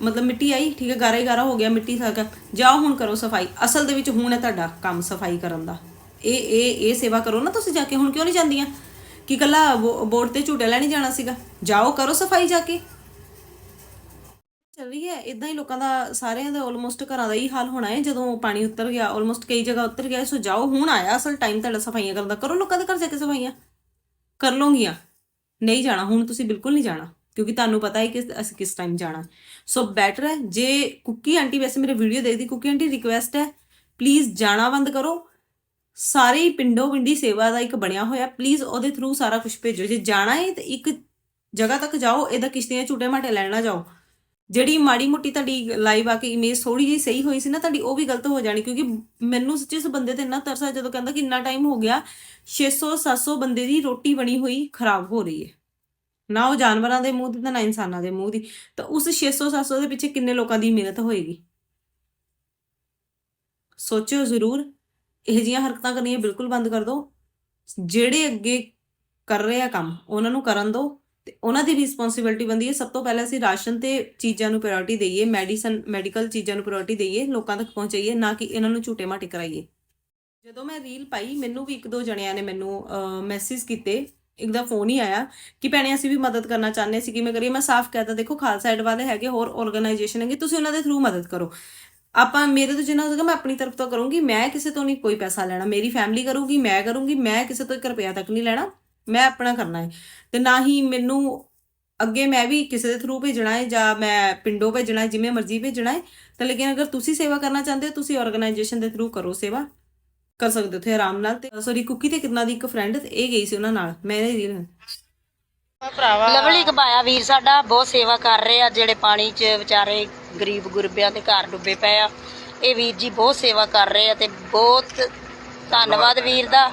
ਮਤਲਬ ਮਿੱਟੀ ਆਈ? ਠੀਕ ਹੈ ਗਾਰਾ ਹੀ ਗਾਰਾ ਹੋ ਗਿਆ ਮਿੱਟੀ ਸਾਗਾ ਜਾਓ ਹੁਣ ਕਰੋ ਸਫ਼ਾਈ। ਅਸਲ ਦੇ ਵਿੱਚ ਹੁਣ ਹੈ ਤੁਹਾਡਾ ਕੰਮ ਸਫ਼ਾਈ ਕਰਨ ਦਾ। ਇਹ ਇਹ ਇਹ ਸੇਵਾ ਕਰੋ ਨਾ ਤੁਸੀਂ ਜਾ ਕੇ। ਹੁਣ ਕਿਉਂ ਨਹੀਂ ਜਾਂਦੀਆਂ? ਕਿ ਕੱਲਾ ਬੋਰਡ ਤੇ ਝੂਟੇ ਲੈਣੀ ਜਾਣਾ ਸੀਗਾ? ਜਾਓ, ਕਰੋ ਸਫ਼ਾਈ ਜਾ ਕੇ। ਚੱਲ ਰਹੀ ਹੈ ਇਦਾਂ ਹੀ ਲੋਕਾਂ ਦਾ ਸਾਰਿਆਂ ਦਾ ਆਲਮੋਸਟ ਘਰਾਂ ਦਾ ਹੀ ਹਾਲ ਹੋਣਾ ਹੈ। ਜਦੋਂ ਪਾਣੀ ਉਤਰ ਗਿਆ ਆਲਮੋਸਟ ਕਈ ਜਗ੍ਹਾ ਉਤਰ ਗਿਆ, ਸੋ ਜਾਓ, ਹੁਣ ਆਇਆ ਅਸਲ ਟਾਈਮ ਤੁਹਾਡਾ ਸਫਾਈਆਂ ਕਰਨ ਦਾ। ਕਰੋ ਲੋਕਾਂ ਦੇ ਘਰ ਜਾ ਕੇ ਸਫਾਈਆਂ। ਕਰ ਲਓਗੀਆਂ ਨਹੀਂ ਜਾਣਾ, ਹੁਣ ਤੁਸੀਂ ਬਿਲਕੁਲ ਨਹੀਂ ਜਾਣਾ, ਕਿਉਂਕਿ ਤੁਹਾਨੂੰ ਪਤਾ ਹੈ ਕਿ ਅਸੀਂ ਕਿਸ ਟਾਈਮ ਜਾਣਾ। ਸੋ ਬੈਟਰ ਹੈ, ਜੇ ਕੁੱਕੀ ਆਂਟੀ ਵੈਸੇ ਮੇਰੇ ਵੀਡੀਓ ਦੇਖਦੀ ਕੁੱਕੀ ਆਂਟੀ ਰਿਕੁਐਸਟ ਹੈ ਪਲੀਜ਼ ਜਾਣਾ ਬੰਦ ਕਰੋ। ਸਾਰੇ ਹੀ ਪਿੰਡੋ ਪਿੰਡੀ ਸੇਵਾ ਦਾ ਇੱਕ ਬਣਿਆ ਹੋਇਆ। ਪਲੀਜ਼ ਉਹਦੇ ਥਰੂ ਸਾਰਾ ਕੁਝ ਭੇਜੋ। ਜੇ ਜਾਣਾ ਹੈ ਤਾਂ ਇੱਕ ਜਗ੍ਹਾ ਤੱਕ ਜਾਓ, ਇਹਦਾ ਕਿਸ਼ਤੀਆਂ ਝੂਟੇ ਮਾਟੇ ਲੈਣਾ ਜਾਓ। ਜਿਹੜੀ ਮਾੜੀ ਮੋਟੀ ਤੁਹਾਡੀ ਲਾਈਵ ਆ ਕੇ ਇਮੇਜ ਥੋੜੀ ਜਿਹੀ ਸਹੀ ਹੋਈ ਸੀ ਨਾ, ਤੁਹਾਡੀ ਉਹ ਵੀ ਗਲਤ ਹੋ ਜਾਣੀ। ਕਿਉਂਕਿ ਮੈਨੂੰ ਸੱਚੀ ਇਸ ਬੰਦੇ ਤੇ ਇੰਨਾ ਤਰਸ ਆ, ਜਦੋਂ ਕਹਿੰਦਾ ਕਿ ਇੰਨਾ ਟਾਈਮ ਹੋ ਗਿਆ 600 700 ਬੰਦੇ ਦੀ ਰੋਟੀ ਬਣੀ ਹੋਈ ਖਰਾਬ ਹੋ ਰਹੀ ਹੈ। ਨਾ ਉਹ ਜਾਨਵਰਾਂ ਦੇ ਮੂੰਹ ਦੀ ਤਾਂ ਨਾ ਇਨਸਾਨਾਂ ਦੇ ਮੂੰਹ ਦੀ। ਤਾਂ ਉਸ 600 700 ਦੇ ਪਿੱਛੇ ਕਿੰਨੇ ਲੋਕਾਂ ਦੀ ਮਿਹਨਤ ਹੋਏਗੀ? ਸੋਚਿਓ ਜ਼ਰੂਰ। ਇਹ ਜੀਆਂ ਹਰਕਤਾਂ ਕਰਨੀਆਂ ਬਿਲਕੁਲ ਬੰਦ ਕਰ ਦਿਓ ਜਿਹੜੇ ਅੱਗੇ ਕਰ ਰਹੇ ਆ ਕੰਮ, ਉਹਨਾਂ ਨੂੰ ਕਰਨ ਦਿਓ ਤੇ ਉਹਨਾਂ ਦੀ ਰਿਸਪੌਂਸਿਬਿਲਟੀ ਬੰਦੀ ਹੈ। ਸਭ ਤੋਂ ਪਹਿਲਾਂ ਅਸੀਂ ਰਾਸ਼ਨ ਤੇ ਚੀਜ਼ਾਂ ਨੂੰ ਪ੍ਰਾਇੋਰਟੀ ਦਈਏ ਮੈਡੀਸਨ ਮੈਡੀਕਲ ਚੀਜ਼ਾਂ ਨੂੰ ਪ੍ਰਾਇੋਰਟੀ ਦਈਏ, ਲੋਕਾਂ ਤੱਕ ਪਹੁੰਚਾਈਏ, ਨਾ ਕਿ ਇਹਨਾਂ ਨੂੰ ਝੂਟੇ ਮਾਟੇ ਕਰਾਈਏ ਜਦੋਂ ਮੈਂ ਰੀਲ ਪਾਈ, ਮੈਨੂੰ ਵੀ ਇੱਕ ਦੋ ਜਣਿਆਂ ਨੇ ਮੈਨੂੰ ਮੈਸੇਜ ਕੀਤੇ। ਇੱਕ ਦਾ ਫੋਨ ਹੀ ਆਇਆ ਕਿ ਭੈਣੇ ਅਸੀਂ ਵੀ ਮਦਦ ਕਰਨਾ ਚਾਹੁੰਦੇ ਸੀ ਕਿਵੇਂ ਕਰੀਏ, ਮੈਂ ਸਾਫ਼ ਕਹਿਤਾ, ਦੇਖੋ ਖਾਲਸਾ ਏਡ ਵਾਲੇ ਹੈਗੇ, ਹੋਰ ਆਰਗੇਨਾਈਜੇਸ਼ਨ ਹੈਗੇ, ਤੁਸੀਂ ਉਹਨਾਂ ਦੇ ਥਰੂ ਮਦਦ ਕਰੋ। ਆਪਾਂ ਮੇਰੇ ਤੋਂ ਜਿੰਨਾ ਹੋ ਸਕਦਾ ਮੈਂ ਆਪਣੀ ਤਰਫ ਤੋਂ ਕਰੂੰਗੀ, ਮੈਂ ਕਿਸੇ ਤੋਂ ਨਹੀਂ ਕੋਈ ਪੈਸਾ ਲੈਣਾ, ਮੇਰੀ ਫੈਮਿਲੀ ਕਰੂਗੀ, ਮੈਂ ਕਰੂੰਗੀ, ਮੈਂ ਕਿਸੇ ਤੋਂ 1 ਰੁਪਿਆ ਤੱਕ ਨਹੀਂ ਲੈਣਾ, ਮੈਂ ਆਪਣਾ ਕਰਨਾ ਹੈ। ਤੇ ਨਾ ਹੀ ਮੈਨੂੰ ਅੱਗੇ ਮੈਂ ਵੀ ਕਿਸੇ ਦੇ ਥਰੂ ਭੇਜਣਾ ਹੈ ਜਾਂ ਮੈਂ ਪਿੰਡੋਂ ਭੇਜਣਾ ਹੈ, ਜਿਵੇਂ ਮਰਜ਼ੀ ਭੇਜਣਾ ਹੈ, ਤਾਂ ਲੇਕਿਨ ਅਗਰ ਤੁਸੀਂ ਸੇਵਾ ਕਰਨਾ ਚਾਹੁੰਦੇ ਹੋ, ਤੁਸੀਂ ਆਰਗੇਨਾਈਜੇਸ਼ਨ ਦੇ ਥਰੂ ਕਰੋ ਸੇਵਾ, ਕਰ ਸਕਦੇ ਹੋ ਉੱਥੇ ਆਰਾਮ ਨਾਲ। ਤੇ ਸੌਰੀ ਕੁੱਕੀ ਤੇ ਕਿਰਨਾ ਦੀ ਇੱਕ ਫਰੈਂਡ ਇਹ ਗਈ ਸੀ ਉਹਨਾਂ ਨਾਲ ਮੈਂ ਇਹ ਰੀਲ ਲਵਲੀ ਕਬਾਇਆ ਵੀਰ ਸਾਡਾ ਬਹੁਤ ਸੇਵਾ ਕਰ ਰਹੇ ਆ, ਜਿਹੜੇ ਪਾਣੀ 'ਚ ਵਿਚਾਰੇ ਗਰੀਬ ਗੁਰਬਿਆਂ ਦੇ ਘਰ ਡੁੱਬੇ ਪਏ ਆ। ਇਹ ਵੀਰ ਜੀ ਬਹੁਤ ਸੇਵਾ ਕਰ ਰਹੇ ਆ ਤੇ ਬਹੁਤ ਧੰਨਵਾਦ ਵੀਰ ਦਾ।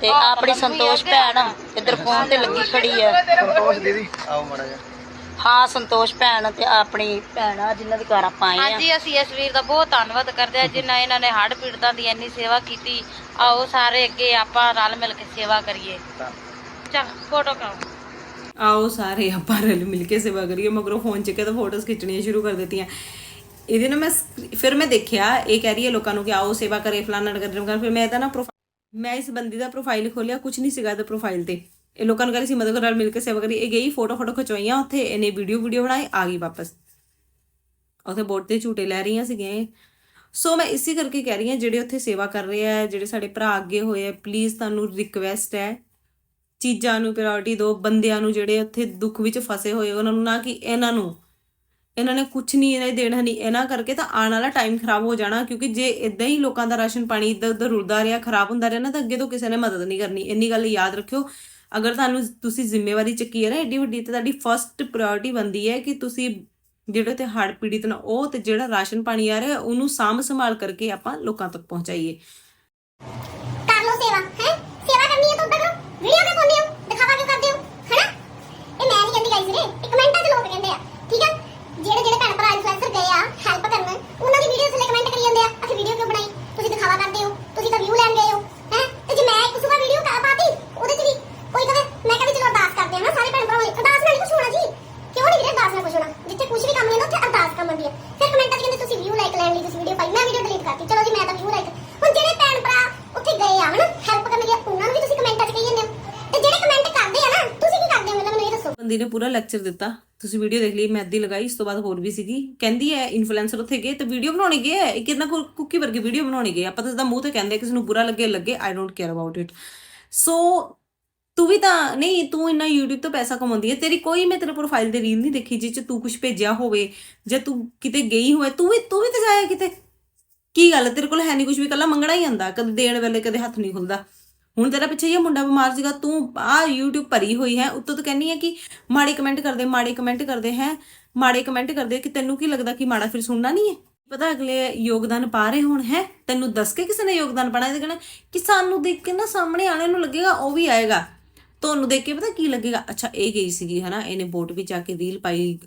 ਤੇ ਆਪਣੀ ਸੰਤੋਸ਼ ਭੈਣ ਇੱਧਰ ਫੋਨ ਤੇ ਲੱਗੀ ਖੜੀ ਆ। ਸੰਤੋਸ਼ ਦੀਦੀ ਆਓ ਮਾੜਾ ਜਿਹਾ। ਹਾਂ ਸੰਤੋਸ਼ ਭੈਣ ਤੇ ਆਪਣੀ ਭੈਣ ਆ ਜਿਨ੍ਹਾਂ ਦੇ ਘਰ ਆਪਾਂ ਆਏ ਆ। ਹਾਂਜੀ ਅਸੀਂ ਇਸ ਵੀਰ ਦਾ ਬਹੁਤ ਧੰਨਵਾਦ ਕਰਦੇ ਹਾਂ ਜਿਨ੍ਹਾਂ ਇਹਨਾਂ ਨੇ ਹੜ੍ਹ ਪੀੜਤਾਂ ਦੀ ਇੰਨੀ ਸੇਵਾ ਕੀਤੀ। ਆਓ ਸਾਰੇ ਅੱਗੇ ਆਪਾਂ ਰਲ ਮਿਲ ਕੇ ਸੇਵਾ ਕਰੀਏ। ਚਲ ਫੋਟੋ ਕਰਾਓ ਆਓ ਸਾਰੇ ਆਪਾਂ ਰਲ ਮਿਲ ਕੇ ਸੇਵਾ ਕਰੀਏ, ਮਗਰੋਂ ਫੋਨ 'ਚ ਤਾਂ ਫੋਟੋਜ਼ ਖਿੱਚਣੀਆਂ ਸ਼ੁਰੂ ਕਰ ਦਿੱਤੀਆਂ। ਇਹਦੇ ਨਾਲ ਮੈਂ ਫਿਰ ਮੈਂ ਦੇਖਿਆ, ਇਹ ਕਹਿ ਰਹੀ ਹੈ ਲੋਕਾਂ ਨੂੰ ਕਿ ਆਓ ਸੇਵਾ ਕਰੇ ਫਲਾਣਾ ਕਰ, ਫਿਰ ਮੈਂ ਇਹਦਾ ਨਾ ਪ੍ਰੋਫਾਈਲ ਮੈਂ ਇਸ ਬੰਦੀ ਦਾ ਪ੍ਰੋਫਾਈਲ ਖੋਲਿਆ ਕੁਝ ਨਹੀਂ ਸੀਗਾ ਇਹਦੇ ਪ੍ਰੋਫਾਈਲ ਤੇ। ਇਹ ਲੋਕਾਂ ਨੂੰ ਕਹਿੰਦੀ ਸੀ, ਮਦਦ ਨਾਲ ਮਿਲ ਕੇ ਸੇਵਾ ਕਰੀ ਇਹ ਗਈ ਫੋਟੋ ਫੋਟੋ ਖਿਚਵਾਈਆਂ, ਉੱਥੇ ਇਹਨੇ ਵੀਡੀਓ ਵੀਡੀਓ ਬਣਾਈ ਆ ਗਈ ਵਾਪਸ। ਉੱਥੇ ਬੋਟ ਤੇ ਝੂਟੇ ਲੈ ਰਹੀਆਂ ਸੀਗੀਆਂ ਇਹ। ਸੋ ਮੈਂ ਇਸੇ ਕਰਕੇ ਕਹਿ ਰਹੀ ਹਾਂ, ਜਿਹੜੇ ਉੱਥੇ ਸੇਵਾ ਕਰ ਰਹੇ ਆ, ਜਿਹੜੇ ਸਾਡੇ ਭਰਾ ਅੱਗੇ ਹੋਏ ਆ ਪਲੀਜ਼ ਤੁਹਾਨੂੰ ਰਿਕਵੈਸਟ ਹੈ। ਚੀਜ਼ਾਂ ਨੂੰ ਪ੍ਰਾਇੋਰਟੀ ਦਿਓ ਬੰਦਿਆਂ ਨੂੰ ਜਿਹੜੇ ਉੱਥੇ ਦੁੱਖ ਵਿੱਚ ਫਸੇ ਹੋਏ ਉਹਨਾਂ ਨੂੰ, ਨਾ ਕਿ ਇਹਨਾਂ ਨੂੰ। ਇਹਨਾਂ ਨੇ ਕੁਝ ਨਹੀਂ ਇਹਨਾਂ ਦੇਣਾ ਨਹੀਂ ਇਹਨਾਂ ਕਰਕੇ ਤਾਂ ਆਉਣ ਵਾਲਾ ਟਾਈਮ ਖਰਾਬ ਹੋ ਜਾਣਾ, ਕਿਉਂਕਿ ਜੇ ਇਦਾਂ ਹੀ ਲੋਕਾਂ ਦਾ ਰਾਸ਼ਨ ਪਾਣੀ ਇੱਧਰ ਉੱਧਰ ਰੁਲਦਾ ਰਿਹਾ, ਖਰਾਬ ਹੁੰਦਾ ਰਿਹਾ ਨਾ, ਤਾਂ ਅੱਗੇ ਤੋਂ ਕਿਸੇ ਨੇ ਮਦਦ ਨਹੀਂ ਕਰਨੀ। ਇੰਨੀ ਗੱਲ ਯਾਦ ਰੱਖਿਓ, ਅਗਰ ਤੁਹਾਨੂੰ ਤੁਸੀਂ ਜ਼ਿੰਮੇਵਾਰੀ ਚੱਕੀ ਹੈ ਨਾ, ਏਡੀ ਵੱਡੀ, ਤੇ ਤੁਹਾਡੀ ਫਰਸਟ ਪ੍ਰਾਇੋਰਟੀ ਬੰਦੀ ਹੈ ਕਿ ਤੁਸੀਂ ਜਿਹੜੇ ਤੇ ਹੜ੍ਹ ਪੀੜਿਤ ਨਾ, ਉਹ ਤੇ ਜਿਹੜਾ ਰਾਸ਼ਨ ਪਾਣੀ ਆ ਰਿਹਾ, ਉਹਨੂੰ ਸਾਂਭ ਸੰਭਾਲ ਕਰਕੇ ਆਪਾਂ ਲੋਕਾਂ ਤੱਕ ਪਹੁੰਚਾਈਏ। ਕਰ ਲੋ ਸੇਵਾ। ਤਾਂ ਉੱਦਾਂ ਕਰੋ ਵੀਡੀਓ ਕਿਉਂ ਪਾਉਂਦੇ ਹੋ ਦਿਖਾਵਾ ਕਿਉਂ ਕਰਦੇ ਹੋ ਹੈਨਾ ਇਹ ਮੈਂ ਨਹੀਂ ਕਹਿੰਦੀ ਗਾਈਸ ਵੀਰੇ ਇਹ ਕਮੈਂਟਾਂ 'ਚ ਲੋਕ ਕਹਿੰਦੇ ਆ ਠੀਕ ਆ ਜਿਹੜੇ ਜਿਹੜੇ ਭੈਣ ਭਰਾ ਇਨਫਲੂਐਂਸਰ ਗਏ ਆ ਹੈਲਪ ਕਰਨ ਉਹਨਾਂ ਦੀ ਵੀਡੀਓ ਥੱਲੇ ਕਮੈਂਟ ਕਰੀ ਜਾਂਦੇ ਆ ਅਸੀਂ ਵੀਡੀਓ ਕਿਉਂ ਬਣਾਈ ਤੁਸੀਂ ਦਿਖਾਵਾ ਕਰਦੇ ਹੋ ਤੁਸੀਂ ਤਾਂ ਵਿਊ ਲੈਣ ਗਏ ਹੋ ਹੈ ਤੇ ਜੇ ਮੈਂ ਇੱਕ ਸੁਬਾ ਵੀਡੀਓ ਕਾ ਪਾਤੀ ਉਹਦੇ 'ਚ ਵੀ ਕੋਈ ਕਵੇ ਮੈਂ ਕਹਿੰਦੀ ਚਲੋ ਅਰਦਾਸ ਕਰਦੇ ਆ ਨਾ ਸਾਰੇ ਭੈਣ ਭਰਾ ਲਈ ਅਰਦਾਸ ਨਾਲ ਕੁਝ ਹੋਣਾ ਜੀ ਕਿਉਂ ਨਹੀਂ ਵੀਰੇ ਅਰਦਾਸ ਨਾਲ ਕੁਝ ਹੋਣਾ ਜਿੱਥੇ ਕੁਝ ਵੀ ਕੰਮ ਨਹੀਂ ਹੁੰਦਾ ਉੱਥੇ ਅਰਦਾਸ ਕੰਮ ਹੁੰਦੀ ਹੈ ਫਿਰ ਕਮੈਂਟਾਂ 'ਚ ਕਹਿੰਦੇ ਤੁਸੀਂ ਵਿਊ ਲਾਈਕ ਲੈਣ ਲਈ ਤੁਸੀਂ ਵੀਡੀਓ ਪਾਈ ਮੈਂ ਵੀਡੀਓ ਡਿਲੀਟ ਕਰਤੀ ਚਲੋ ਜੀ ਮੈਂ ਤਾਂ ਵਿਊ ਲਾਈਕ ਹੁਣ ਜਿਹੜੇ ਭੈਣ ਭਰਾ ਉੱਥੇ ਗਏ ਆ ਹਨਾ ਹੈਲਪ ਕਰਨ ਲਈ ਉਹਨਾਂ ਨੂੰ ਵੀ ਤੁਸੀਂ ਕਮੈਂਟਾਂ 'ਚ ਕਹੀ ਜਾਂਦੇ ਹੋ ਤੇ ਜਿਹੜੇ ਕਮੈਂਟ ਕਰਦੇ ਆ ਨਾ ਤੁਸੀਂ ਕੀ ਕਰਦੇ ਹੋ ਮਤਲਬ ਮੈਨੂੰ ਇਹ ਦੱਸੋ ਬੰਦੀ ਨੇ ਪੂਰਾ ਲੈਕਚਰ ਦਿੱਤਾ। ਤੁਸੀਂ ਵੀਡੀਓ ਦੇਖ ਲਈ ਮੈਂ ਅੱਧੀ ਲਗਾਈ, ਇਸ ਤੋਂ ਬਾਅਦ ਹੋਰ ਵੀ ਸੀਗੀ। ਕਹਿੰਦੀ ਹੈ ਇਨਫਲੂਐਂਸਰ ਉੱਥੇ ਗਏ ਤੇ ਵੀਡੀਓ ਬਣਾਉਣੀ ਗਏ ਹੈ? ਕਿੰਨਾ ਕੁੱਕੀ ਵਰਗੀ ਵੀਡੀਓ ਬਣਾਉਣੀ ਗਏ ਆਪਾਂ ਤਾਂ ਸਿੱਧਾ ਮੂੰਹ ਤੇ ਕਹਿੰਦੇ ਕਿਸੇ ਨੂੰ ਬੁਰਾ ਲੱਗੇ ਲੱਗੇ I don't care about it so ਤੂੰ ਵੀ ਤਾਂ, ਨਹੀਂ, ਤੂੰ ਇੰਨਾ YouTube ਤੋਂ ਪੈਸਾ ਕਮਾਉਂਦੀ ਹੈ। ਤੇਰੀ ਕੋਈ, ਮੈਂ ਤੇਰੇ ਪ੍ਰੋਫਾਈਲ ਤੇ ਰੀਲ ਨਹੀਂ ਦੇਖੀ ਜਿਸ ਚ ਤੂੰ ਕੁਝ ਭੇਜਿਆ ਹੋਵੇ, ਜਾਂ ਤੂੰ ਕਿਤੇ ਗਈ ਹੋਵੇ। ਤੂੰ ਵੀ ਤੂੰ ਵੀ ਤਾਂ ਜਾਇਆ ਕਿਤੇ। ਕੀ ਗੱਲ ਤੇਰੇ ਕੋਲ ਹੈ ਨਹੀਂ ਕੁਝ ਵੀ ਕੱਲਾ ਮੰਗਣਾ ਹੀ ਆਂਦਾ ਕਦੇ ਦੇਣ ਵੇਲੇ ਕਦੇ ਹੱਥ ਨਹੀਂ ਖੁੱਲਦਾ। ਹੁਣ ਤੇਰਾ ਪਿੱਛੇ ਇਹ ਮੁੰਡਾ ਬਿਮਾਰ ਸੀਗਾ, ਤੂੰ ਆ YouTube ਭਰੀ ਹੋਈ ਹੈ, ਉੱਤੋਂ ਤੂੰ ਕਹਿੰਨੀ ਹੈ ਕਿ ਮਾੜੇ ਕਮੈਂਟ ਕਰਦੇ, ਮਾੜੇ ਕਮੈਂਟ ਕਰਦੇ ਹੈ, ਮਾੜੇ ਕਮੈਂਟ ਕਰਦੇ ਕਿ ਤੈਨੂੰ ਕੀ ਲੱਗਦਾ ਕਿ ਮਾੜਾ ਫਿਰ ਸੁਣਨਾ ਨਹੀਂ ਹੈ? ਪਤਾ ਅਗਲੇ ਯੋਗਦਾਨ ਪਾ ਰਹੇ ਹੁਣ ਹੈ, ਤੈਨੂੰ ਦੱਸ ਕੇ ਕਿਸੇ ਨੇ ਯੋਗਦਾਨ ਪਾਣਾ ਇਹਦੇ ਕਹਿਣਾ, ਕਿ ਸਾਨੂੰ ਦੇਖ ਕੇ ਨਾ ਸਾਹਮਣੇ ਆਣੇ ਨੂੰ ਲੱਗੇਗਾ, ਉਹ ਵੀ ਆਏਗਾ। ਤੁਹਾਨੂੰ ਦੇਖ ਕੇ ਪਤਾ ਕੀ ਲੱਗੇਗਾ? ਅੱਛਾ, ਇਹ ਗਈ ਸੀਗੀ, ਹਨਾ, ਇਹਨੇ ਵੋਟ ਵੀ ਜਾ ਕੇ ਰੀਲ ਪਾਈ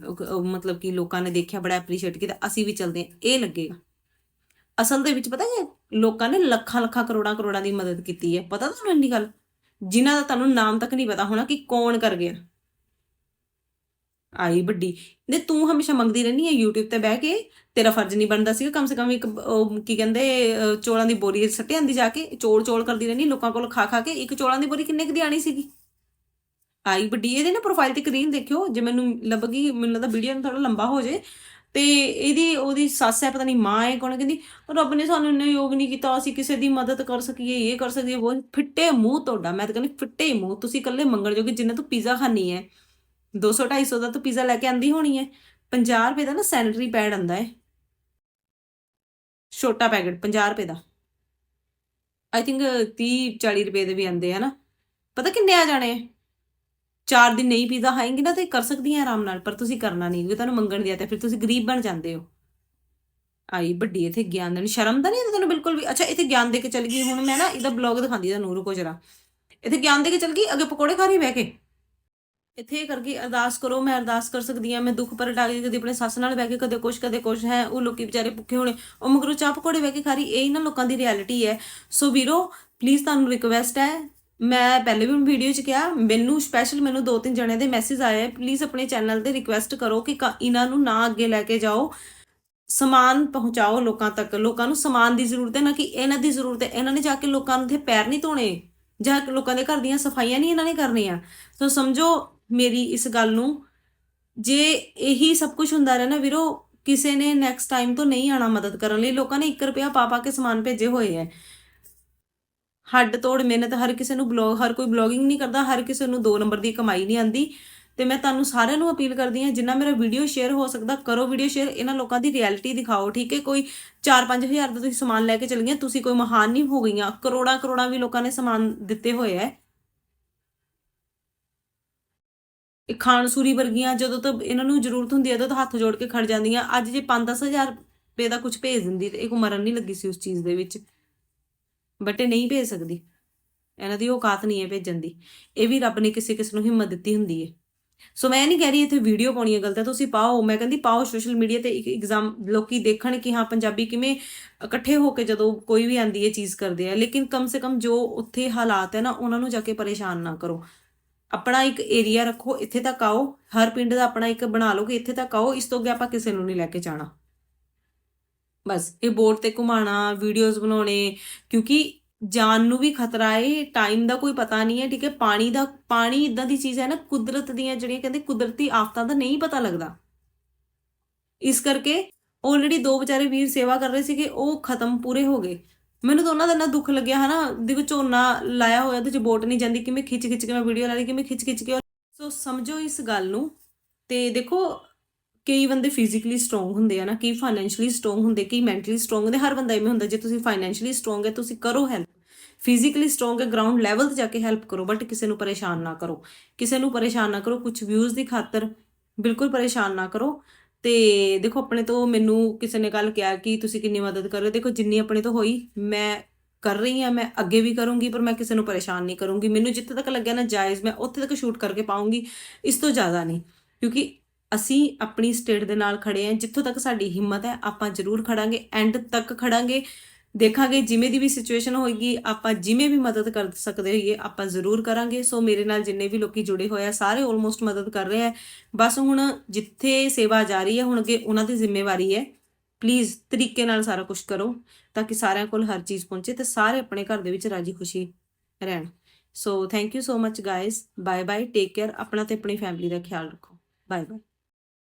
ਮਤਲਬ ਕਿ ਲੋਕਾਂ ਨੇ ਦੇਖਿਆ, ਬੜਾ ਐਪਰੀਸ਼ੀਏਟ ਕੀਤਾ, ਅਸੀਂ ਵੀ ਚੱਲਦੇ ਹਾਂ, ਇਹ ਲੱਗੇਗਾ। ਅਸਲ ਦੇ ਵਿੱਚ ਪਤਾ ਹੈ? ਲੋਕਾਂ ਨੇ ਲੱਖਾਂ ਲੱਖਾਂ ਕਰੋੜਾਂ ਕਰੋੜਾਂ ਦੀ ਮਦਦ ਕੀਤੀ ਹੈ। ਪਤਾ ਤੁਹਾਨੂੰ ਇੰਨੀ ਗੱਲ? ਜਿਨ੍ਹਾਂ ਦਾ ਤੁਹਾਨੂੰ ਨਾਮ ਤੱਕ ਨਹੀਂ ਪਤਾ ਹੋਣਾ ਕਿ ਕੌਣ ਕਰ ਗਿਆ। ਆਈ ਵੱਡੀ। ਨੇ ਤੂੰ ਹਮੇਸ਼ਾ ਮੰਗਦੀ ਰਹਿੰਦੀ ਹੈ YouTube ਤੇ ਬਹਿ ਕੇ। ਤੇਰਾ ਫਰਜ਼ ਨਹੀਂ ਬਣਦਾ ਸੀਗਾ ਕਮ ਸੇ ਕਮ ਇੱਕ ਕੀ ਕਹਿੰਦੇ ਅਹ, ਚੌਲਾਂ ਦੀ ਬੋਰੀ ਸੱਟੇ ਆਂਦੀ ਜਾ ਕੇ। ਚੋਲ ਚੋਲ ਕਰਦੀ ਰਹਿੰਦੀ ਲੋਕਾਂ ਕੋਲ ਖਾ ਖਾ ਕੇ। ਇੱਕ ਚੋਲਾਂ ਦੀ ਬੋਰੀ ਕਿੰਨੇ ਕੁ ਦੀ ਆਣੀ ਸੀਗੀ? ਆਈ ਵੱਡੀ ਇਹਦੇ ਨਾ ਪ੍ਰੋਫਾਈਲ ਤੇ ਰੀਲ ਦੇਖਿਓ। ਜੇ ਮੈਨੂੰ ਲੱਭ ਗਈ ਮੈਨੂੰ ਲੱਗਦਾ ਵੀਡੀਓ ਨੂੰ ਥੋੜਾ ਲੰਬਾ ਹੋ ਜੇ। ਤੇ ਇਹਦੀ, ਉਹਦੀ ਸੱਸ ਹੈ, ਪਤਾ ਨਹੀਂ ਮਾਂ ਹੈ ਕੌਣ ਕਹਿੰਦੀ ਰੱਬ ਨੇ ਸਾਨੂੰ ਇੰਨਾ ਯੋਗ ਨਹੀਂ ਕੀਤਾ, ਅਸੀਂ ਕਿਸੇ ਦੀ ਮਦਦ ਕਰ ਸਕੀਏ, ਇਹ ਕਰ ਸਕੀਏ, ਉਹ ਫਿੱਟੇ ਮੂੰਹ ਤੁਹਾਡਾ, ਮੈਂ ਤਾਂ ਕਹਿੰਦੀ ਫਿੱਟੇ ਹੀ ਮੂੰਹ, ਤੁਸੀਂ ਇਕੱਲੇ ਮੰਗਣ ਜੋਗੇ ਜਿੰਨਾ ਤੂੰ ਪੀਜ਼ਾ ਖਾਣੀ ਹੈ 200 250 ਦਾ ਤੂੰ ਪੀਜ਼ਾ ਲੈ ਕੇ ਆਂਦੀ ਹੋਣੀ ਹੈ 50 ਰੁਪਏ ਦਾ ਨਾ ਸੈਨੀਟਰੀ ਪੈਡ ਆਂਦਾ ਹੈ, ਛੋਟਾ ਪੈਕੇਟ 50 ਰੁਪਏ ਦਾ ਆਈ ਥਿੰਕ 30 40 ਰੁਪਏ ਦੇ ਵੀ ਆਂਦੇ ਨਾ, ਪਤਾ ਕਿੰਨੇ ਆ ਜਾਣੇ ਚਾਰ ਦਿਨ ਨਹੀਂ ਪੀਜ਼ਾ ਖਾਏਂਗੇ ਨਾ, ਤੇ ਕਰ ਸਕਦੀ ਆ ਆਰਾਮ ਨਾਲ, ਪਰ ਤੁਸੀਂ ਕਰਨਾ ਨਹੀਂ, ਕਿਉਂਕਿ ਤੁਹਾਨੂੰ ਮੰਗਣ ਦਿਆ ਤੇ ਫਿਰ ਤੁਸੀਂ ਗਰੀਬ ਬਣ ਜਾਂਦੇ ਹੋ। ਆਈ ਵੱਡੀ, ਇੱਥੇ ਗਿਆਨ ਦੇਣ, ਸ਼ਰਮ ਤਾਂ ਨਹੀਂ ਤੁਹਾਨੂੰ ਬਿਲਕੁਲ ਵੀ? ਅੱਛਾ, ਇੱਥੇ ਗਿਆਨ ਦੇ ਕੇ ਚੱਲ ਗਈ, ਹੁਣ ਮੈਂ ਨਾ ਇਹਦਾ ਬਲੌਗ ਦਿਖਾਉਂਦੀ ਤੁਹਾਨੂੰ, ਰੁਕੋ ਜਰਾ। ਇੱਥੇ ਗਿਆਨ ਦੇ ਕੇ ਚੱਲ ਗਈ, ਅੱਗੇ ਪਕੌੜੇ ਖਾ ਰਹੀ ਬਹਿ ਕੇ। ਇੱਥੇ ਇਹ ਕਰਕੇ ਅਰਦਾਸ ਕਰੋ, ਮੈਂ ਅਰਦਾਸ ਕਰ ਸਕਦੀ ਆ, ਮੈਂ ਦੁੱਖ ਪਰ ਕੇ ਕਦੇ ਆਪਣੇ ਸੱਸ ਨਾਲ ਬਹਿ ਕੇ, ਕਦੇ ਕੁਛ ਕਦੇ ਕੁਛ ਹੈ, ਉਹ ਲੋਕੀ ਵਿਚਾਰੇ ਭੁੱਖੇ ਹੋਣੇ। ਉਹ ਮਗਰੋਂ ਚਾਹ ਪਕੌੜੇ ਬਹਿ ਕੇ ਖਾ ਰਹੀ, ਇਹ ਹੀ ਲੋਕਾਂ ਦੀ ਰਿਐਲਿਟੀ ਹੈ। ਸੋ ਵੀਰੋ ਪਲੀਜ਼ ਤੁਹਾਨੂੰ ਰਿਕਵੈਸਟ ਹੈ ਮੈਂ ਪਹਿਲੇ ਵੀ ਵੀਡੀਓ 'ਚ ਕਿਹਾ, ਮੈਨੂੰ ਸਪੈਸ਼ਲ ਮੈਨੂੰ ਦੋ ਤਿੰਨ ਜਣਿਆਂ ਦੇ ਮੈਸੇਜ ਆਏ ਪਲੀਜ਼ ਆਪਣੇ ਚੈਨਲ ਤੇ ਰਿਕੁਐਸਟ ਕਰੋ ਕਿ ਕ- ਇਹਨਾਂ ਨੂੰ ਨਾ ਅੱਗੇ ਲੈ ਕੇ ਜਾਓ। ਸਮਾਨ ਪਹੁੰਚਾਓ ਲੋਕਾਂ ਤੱਕ, ਲੋਕਾਂ ਨੂੰ ਸਮਾਨ ਦੀ ਜ਼ਰੂਰਤ ਹੈ, ਨਾ ਕਿ ਇਹਨਾਂ ਦੀ ਜ਼ਰੂਰਤ ਹੈ। ਇਹਨਾਂ ਨੇ ਜਾ ਕੇ ਲੋਕਾਂ ਨੂੰ ਦੇ ਪੈਰ ਨਹੀਂ ਧੋਣੇ, ਜਾਂ ਲੋਕਾਂ ਦੇ ਘਰ ਦੀਆਂ ਸਫਾਈਆਂ ਨਹੀਂ ਇਹਨਾਂ ਨੇ ਕਰਨੀਆਂ। ਸੋ ਸਮਝੋ ਮੇਰੀ ਇਸ ਗੱਲ ਨੂੰ, ਜੇ ਇਹੀ ਸਭ ਕੁਝ ਹੁੰਦਾ ਰਿਹਾ ਨਾ ਵੀਰੋ, ਕਿਸੇ ਨੇ ਨੈਕਸਟ ਟਾਈਮ ਤੋਂ ਨਹੀਂ ਆਣਾ ਮਦਦ ਕਰਨ ਲਈ, ਲੋਕਾਂ ਨੇ 1 ਰੁਪਿਆ ਪਾ ਪਾ ਕੇ ਸਮਾਨ ਭੇਜੇ ਹੋਏ ਹੈ। ਹੱਡ ਤੋੜ, ਮਿਹਨਤ, ਹਰ ਕਿਸੇ ਨੂੰ ਬਲੌਗ, ਹਰ ਕੋਈ ਬਲੌਗਿੰਗ ਨਹੀਂ ਕਰਦਾ, ਹਰ ਕਿਸੇ ਨੂੰ 2 ਨੰਬਰ ਦੀ ਕਮਾਈ ਨਹੀਂ ਆਂਦੀ ਤੇ ਮੈਂ ਤੁਹਾਨੂੰ ਸਾਰਿਆਂ ਨੂੰ ਅਪੀਲ ਕਰਦੀ ਹਾਂ, ਜਿੰਨਾ ਮੇਰਾ ਵੀਡੀਓ ਸ਼ੇਅਰ ਹੋ ਸਕਦਾ, ਕਰੋ ਵੀਡੀਓ ਸ਼ੇਅਰ, ਇਹਨਾਂ ਲੋਕਾਂ ਦੀ ਰਿਐਲਿਟੀ ਦਿਖਾਓ, ਠੀਕ ਹੈ? ਕੋਈ 4-5000 ਦਾ ਤੁਸੀਂ ਸਮਾਨ ਲੈ ਕੇ ਚਲ ਗਈਆਂ ਤੁਸੀਂ ਕੋਈ ਮਹਾਨ ਨਹੀਂ ਹੋ ਗਈਆਂ ਕਰੋੜਾਂ ਕਰੋੜਾਂ ਵੀ ਲੋਕਾਂ ਨੇ ਸਮਾਨ ਦਿੱਤੇ ਹੋਏ ਹੈ। ਇਹ ਖਾਨ ਸੂਰੀ ਵਰਗੀਆਂ, ਜਦੋਂ ਤਾਂ ਇਹਨਾਂ ਨੂੰ ਜ਼ਰੂਰਤ ਹੁੰਦੀ ਹੈ, ਉਦੋਂ ਤਾਂ ਹੱਥ ਜੋੜ ਕੇ ਖੜ ਜਾਂਦੀਆਂ। ਅੱਜ ਜੇ 5-10000 ਰੁਪਏ ਦਾ ਕੁਝ ਭੇਜ ਦਿੰਦੀ, ਤੇ ਇਹ ਕੋ ਮਰਨ ਨਹੀਂ ਲੱਗੀ ਸੀ ਉਸ ਚੀਜ਼ ਦੇ ਵਿੱਚ। ਬਟ ਇਹ ਨਹੀਂ ਭੇਜ ਸਕਦੀ। ਇਹਨਾਂ ਦੀ ਔਕਾਤ ਨਹੀਂ ਹੈ ਭੇਜਣ ਦੀ। ਇਹ ਵੀ ਰੱਬ ਨੇ ਕਿਸੇ ਕਿਸ ਨੂੰ ਹਿੰਮਤ ਦਿੱਤੀ ਹੁੰਦੀ ਹੈ ਸੋ ਮੈਂ ਨਹੀਂ ਕਹਿ ਰਹੀ ਇੱਥੇ ਵੀਡੀਓ ਪਾਉਣੀ ਹੈ ਗਲਤ ਹੈ ਤੁਸੀਂ ਪਾਓ। ਮੈਂ ਕਹਿੰਦੀ ਪਾਓ ਸੋਸ਼ਲ ਮੀਡੀਆ ਤੇ ਇੱਕ ਐਗਜ਼ਾਮ ਲੋਕੀ ਦੇਖਣ ਕਿ ਹਾਂ, ਪੰਜਾਬੀ ਕਿਵੇਂ ਇਕੱਠੇ ਹੋ ਕੇ ਜਦੋਂ ਕੋਈ ਵੀ ਆਂਦੀ ਇਹ ਚੀਜ਼ ਕਰਦੇ ਆ। ਲੇਕਿਨ ਕਮ ਸੇ ਕਮ ਜੋ ਉੱਥੇ ਹਾਲਾਤ ਹੈ ਨਾ, ਉਹਨਾਂ ਨੂੰ ਜਾ ਕੇ ਪਰੇਸ਼ਾਨ ਨਾ ਕਰੋ। ਆਪਣਾ ਇੱਕ ਏਰੀਆ ਰੱਖੋ, ਇੱਥੇ ਤੱਕ ਆਓ। ਹਰ ਪਿੰਡ ਦਾ ਆਪਣਾ ਇੱਕ ਬਣਾ ਲਓ ਕਿ ਇੱਥੇ ਤੱਕ ਆਓ, ਇਸ ਤੋਂ ਅੱਗੇ ਆਪਾਂ ਕਿਸੇ ਨੂੰ ਨਹੀਂ ਲੈ ਕੇ ਜਾਣਾ। ਬਸ ਇਹ ਬੋਰਡ ਤੇ ਘੁਮਾਣਾ ਵੀਡੀਓਜ਼ ਬਣਾਉਣੇ, ਕਿਉਂਕਿ ਜਾਨ ਨੂੰ ਵੀ ਖਤਰਾ ਹੈ ਟਾਈਮ ਦਾ ਕੋਈ ਪਤਾ ਨਹੀਂ ਹੈ ਠੀਕ ਹੈ ਪਾਣੀ ਦਾ, ਪਾਣੀ ਇਦਾਂ ਦੀ ਚੀਜ਼ ਹੈ ਨਾ, ਕੁਦਰਤ ਦੀਆਂ ਜਿਹੜੀਆਂ ਕਹਿੰਦੇ ਕੁਦਰਤੀ ਆਫਤਾਂ ਦਾ ਨਹੀਂ ਪਤਾ ਲੱਗਦਾ। ਇਸ ਕਰਕੇ ਆਲਰੇਡੀ ਦੋ ਵਿਚਾਰੇ ਵੀਰ ਸੇਵਾ ਕਰ ਰਹੇ ਸੀਗੇ, ਉਹ ਖਤਮ ਪੂਰੇ ਹੋ ਗਏ। ਮੈਨੂੰ ਤਾਂ ਉਹਨਾਂ ਦਾ ਇੰਨਾ ਦੁੱਖ ਲੱਗਿਆ, ਹਨਾ, ਦੇਖੋ ਝੋਨਾ ਲਾਇਆ ਹੋਇਆ ਤੇ ਚ ਬੋਟ ਨਹੀਂ ਜਾਂਦੀ, ਕਿਵੇਂ ਖਿੱਚ ਖਿੱਚ ਕੇ ਮੈਂ ਵੀਡੀਓ ਲਾ ਲਈ, ਕਿਵੇਂ ਖਿੱਚ ਖਿੱਚ ਕੇ ਸੋ ਸਮਝੋ ਇਸ ਗੱਲ ਨੂੰ ਤੇ ਦੇਖੋ ਕਈ ਬੰਦੇ ਫਿਜ਼ੀਕਲੀ ਸਟਰੋਂਗ ਹੁੰਦੇ ਆ ਨਾ, ਕਈ ਫਾਈਨੈਂਸ਼ੀਅਲੀ ਸਟਰੋਂਗ ਹੁੰਦੇ, ਕਈ ਮੈਂਟਲੀ ਸਟਰੋਂਗ ਹੁੰਦੇ, ਹਰ ਬੰਦਾ ਇਵੇਂ ਹੁੰਦਾ, ਜੇ ਤੁਸੀਂ ਫਾਈਨੈਂਸ਼ੀਅਲੀ ਸਟਰੋਂਗ ਹੈ, ਤੁਸੀਂ ਕਰੋ ਹੈਲਪ ਫਿਜ਼ੀਕਲੀ ਸਟਰੋਂਗ ਹੈ ਗਰਾਊਂਡ ਲੈਵਲ ਤੇ ਜਾ ਕੇ ਹੈਲਪ ਕਰੋ ਬਟ ਕਿਸੇ ਨੂੰ ਪਰੇਸ਼ਾਨ ਨਾ ਕਰੋ। ਕਿਸੇ ਨੂੰ ਪਰੇਸ਼ਾਨ ਨਾ ਕਰੋ ਕੁਝ ਵਿਊਜ਼ ਦੀ ਖਾਤਰ ਬਿਲਕੁਲ ਪਰੇਸ਼ਾਨ ਨਾ ਕਰੋ। ਤੇ ਦੇਖੋ, ਆਪਣੇ ਤੋਂ ਮੈਨੂੰ ਕਿਸੇ ਨੇ ਕੱਲ ਕਿਹਾ ਕਿ ਤੁਸੀਂ ਕਿੰਨੀ ਮਦਦ ਕਰ ਰਹੇ ਹੋ। ਦੇਖੋ, ਜਿੰਨੀ ਆਪਣੇ ਤੋਂ ਹੋਈ, ਮੈਂ ਕਰ ਰਹੀ ਹਾਂ, ਮੈਂ ਅੱਗੇ ਵੀ ਕਰੂੰਗੀ, ਪਰ ਮੈਂ ਕਿਸੇ ਨੂੰ ਪਰੇਸ਼ਾਨ ਨਹੀਂ ਕਰੂੰਗੀ। ਮੈਨੂੰ ਜਿੱਥੇ ਤੱਕ ਲੱਗਿਆ ਨਾ ਜਾਇਜ਼, ਮੈਂ ਉੱਥੇ ਤੱਕ ਸ਼ੂਟ ਕਰਕੇ ਪਾਉਂਗੀ ਇਸ ਤੋਂ ਜ਼ਿਆਦਾ ਨਹੀਂ। ਕਿਉਂਕਿ ਅਸੀਂ ਆਪਣੀ ਸਟੇਟ ਦੇ ਨਾਲ ਖੜੇ ਹਾਂ, ਜਿੱਥੋਂ ਤੱਕ ਸਾਡੀ ਹਿੰਮਤ ਹੈ, ਆਪਾਂ ਜ਼ਰੂਰ ਖੜਾਂਗੇ ਐਂਡ ਤੱਕ ਖੜਾਂਗੇ। ਦੇਖਾਂਗੇ ਜਿਵੇਂ ਦੀ ਵੀ ਸਿਚੁਏਸ਼ਨ ਹੋਏਗੀ, ਆਪਾਂ ਜਿਵੇਂ ਵੀ ਮਦਦ ਕਰ ਸਕਦੇ ਹੋਈਏ, ਆਪਾਂ ਜ਼ਰੂਰ ਕਰਾਂਗੇ। ਸੋ ਮੇਰੇ ਨਾਲ ਜਿੰਨੇ ਵੀ ਲੋਕੀ ਜੁੜੇ ਹੋਏ ਆ, ਸਾਰੇ ਆਲਮੋਸਟ ਮਦਦ ਕਰ ਰਹੇ ਆ। ਬਸ ਹੁਣ ਜਿੱਥੇ ਸੇਵਾ ਜਾ ਰਹੀ ਹੈ, ਹੁਣ ਅੱਗੇ ਉਹਨਾਂ ਦੀ ਜ਼ਿੰਮੇਵਾਰੀ ਹੈ। ਪਲੀਜ਼ ਤਰੀਕੇ ਨਾਲ ਸਾਰਾ ਕੁਝ ਕਰੋ, ਤਾਂ ਕਿ ਸਾਰਿਆਂ ਕੋਲ ਹਰ ਚੀਜ਼ ਪਹੁੰਚੇ ਤੇ ਸਾਰੇ ਆਪਣੇ ਘਰ ਦੇ ਵਿੱਚ ਰਾਜੀ ਖੁਸ਼ੀ ਰਹਿਣ। So thank you so much guys bye bye take care ਆਪਣਾ ਤੇ ਆਪਣੀ ਫੈਮਿਲੀ ਦਾ ਖਿਆਲ ਰੱਖੋ। Bye bye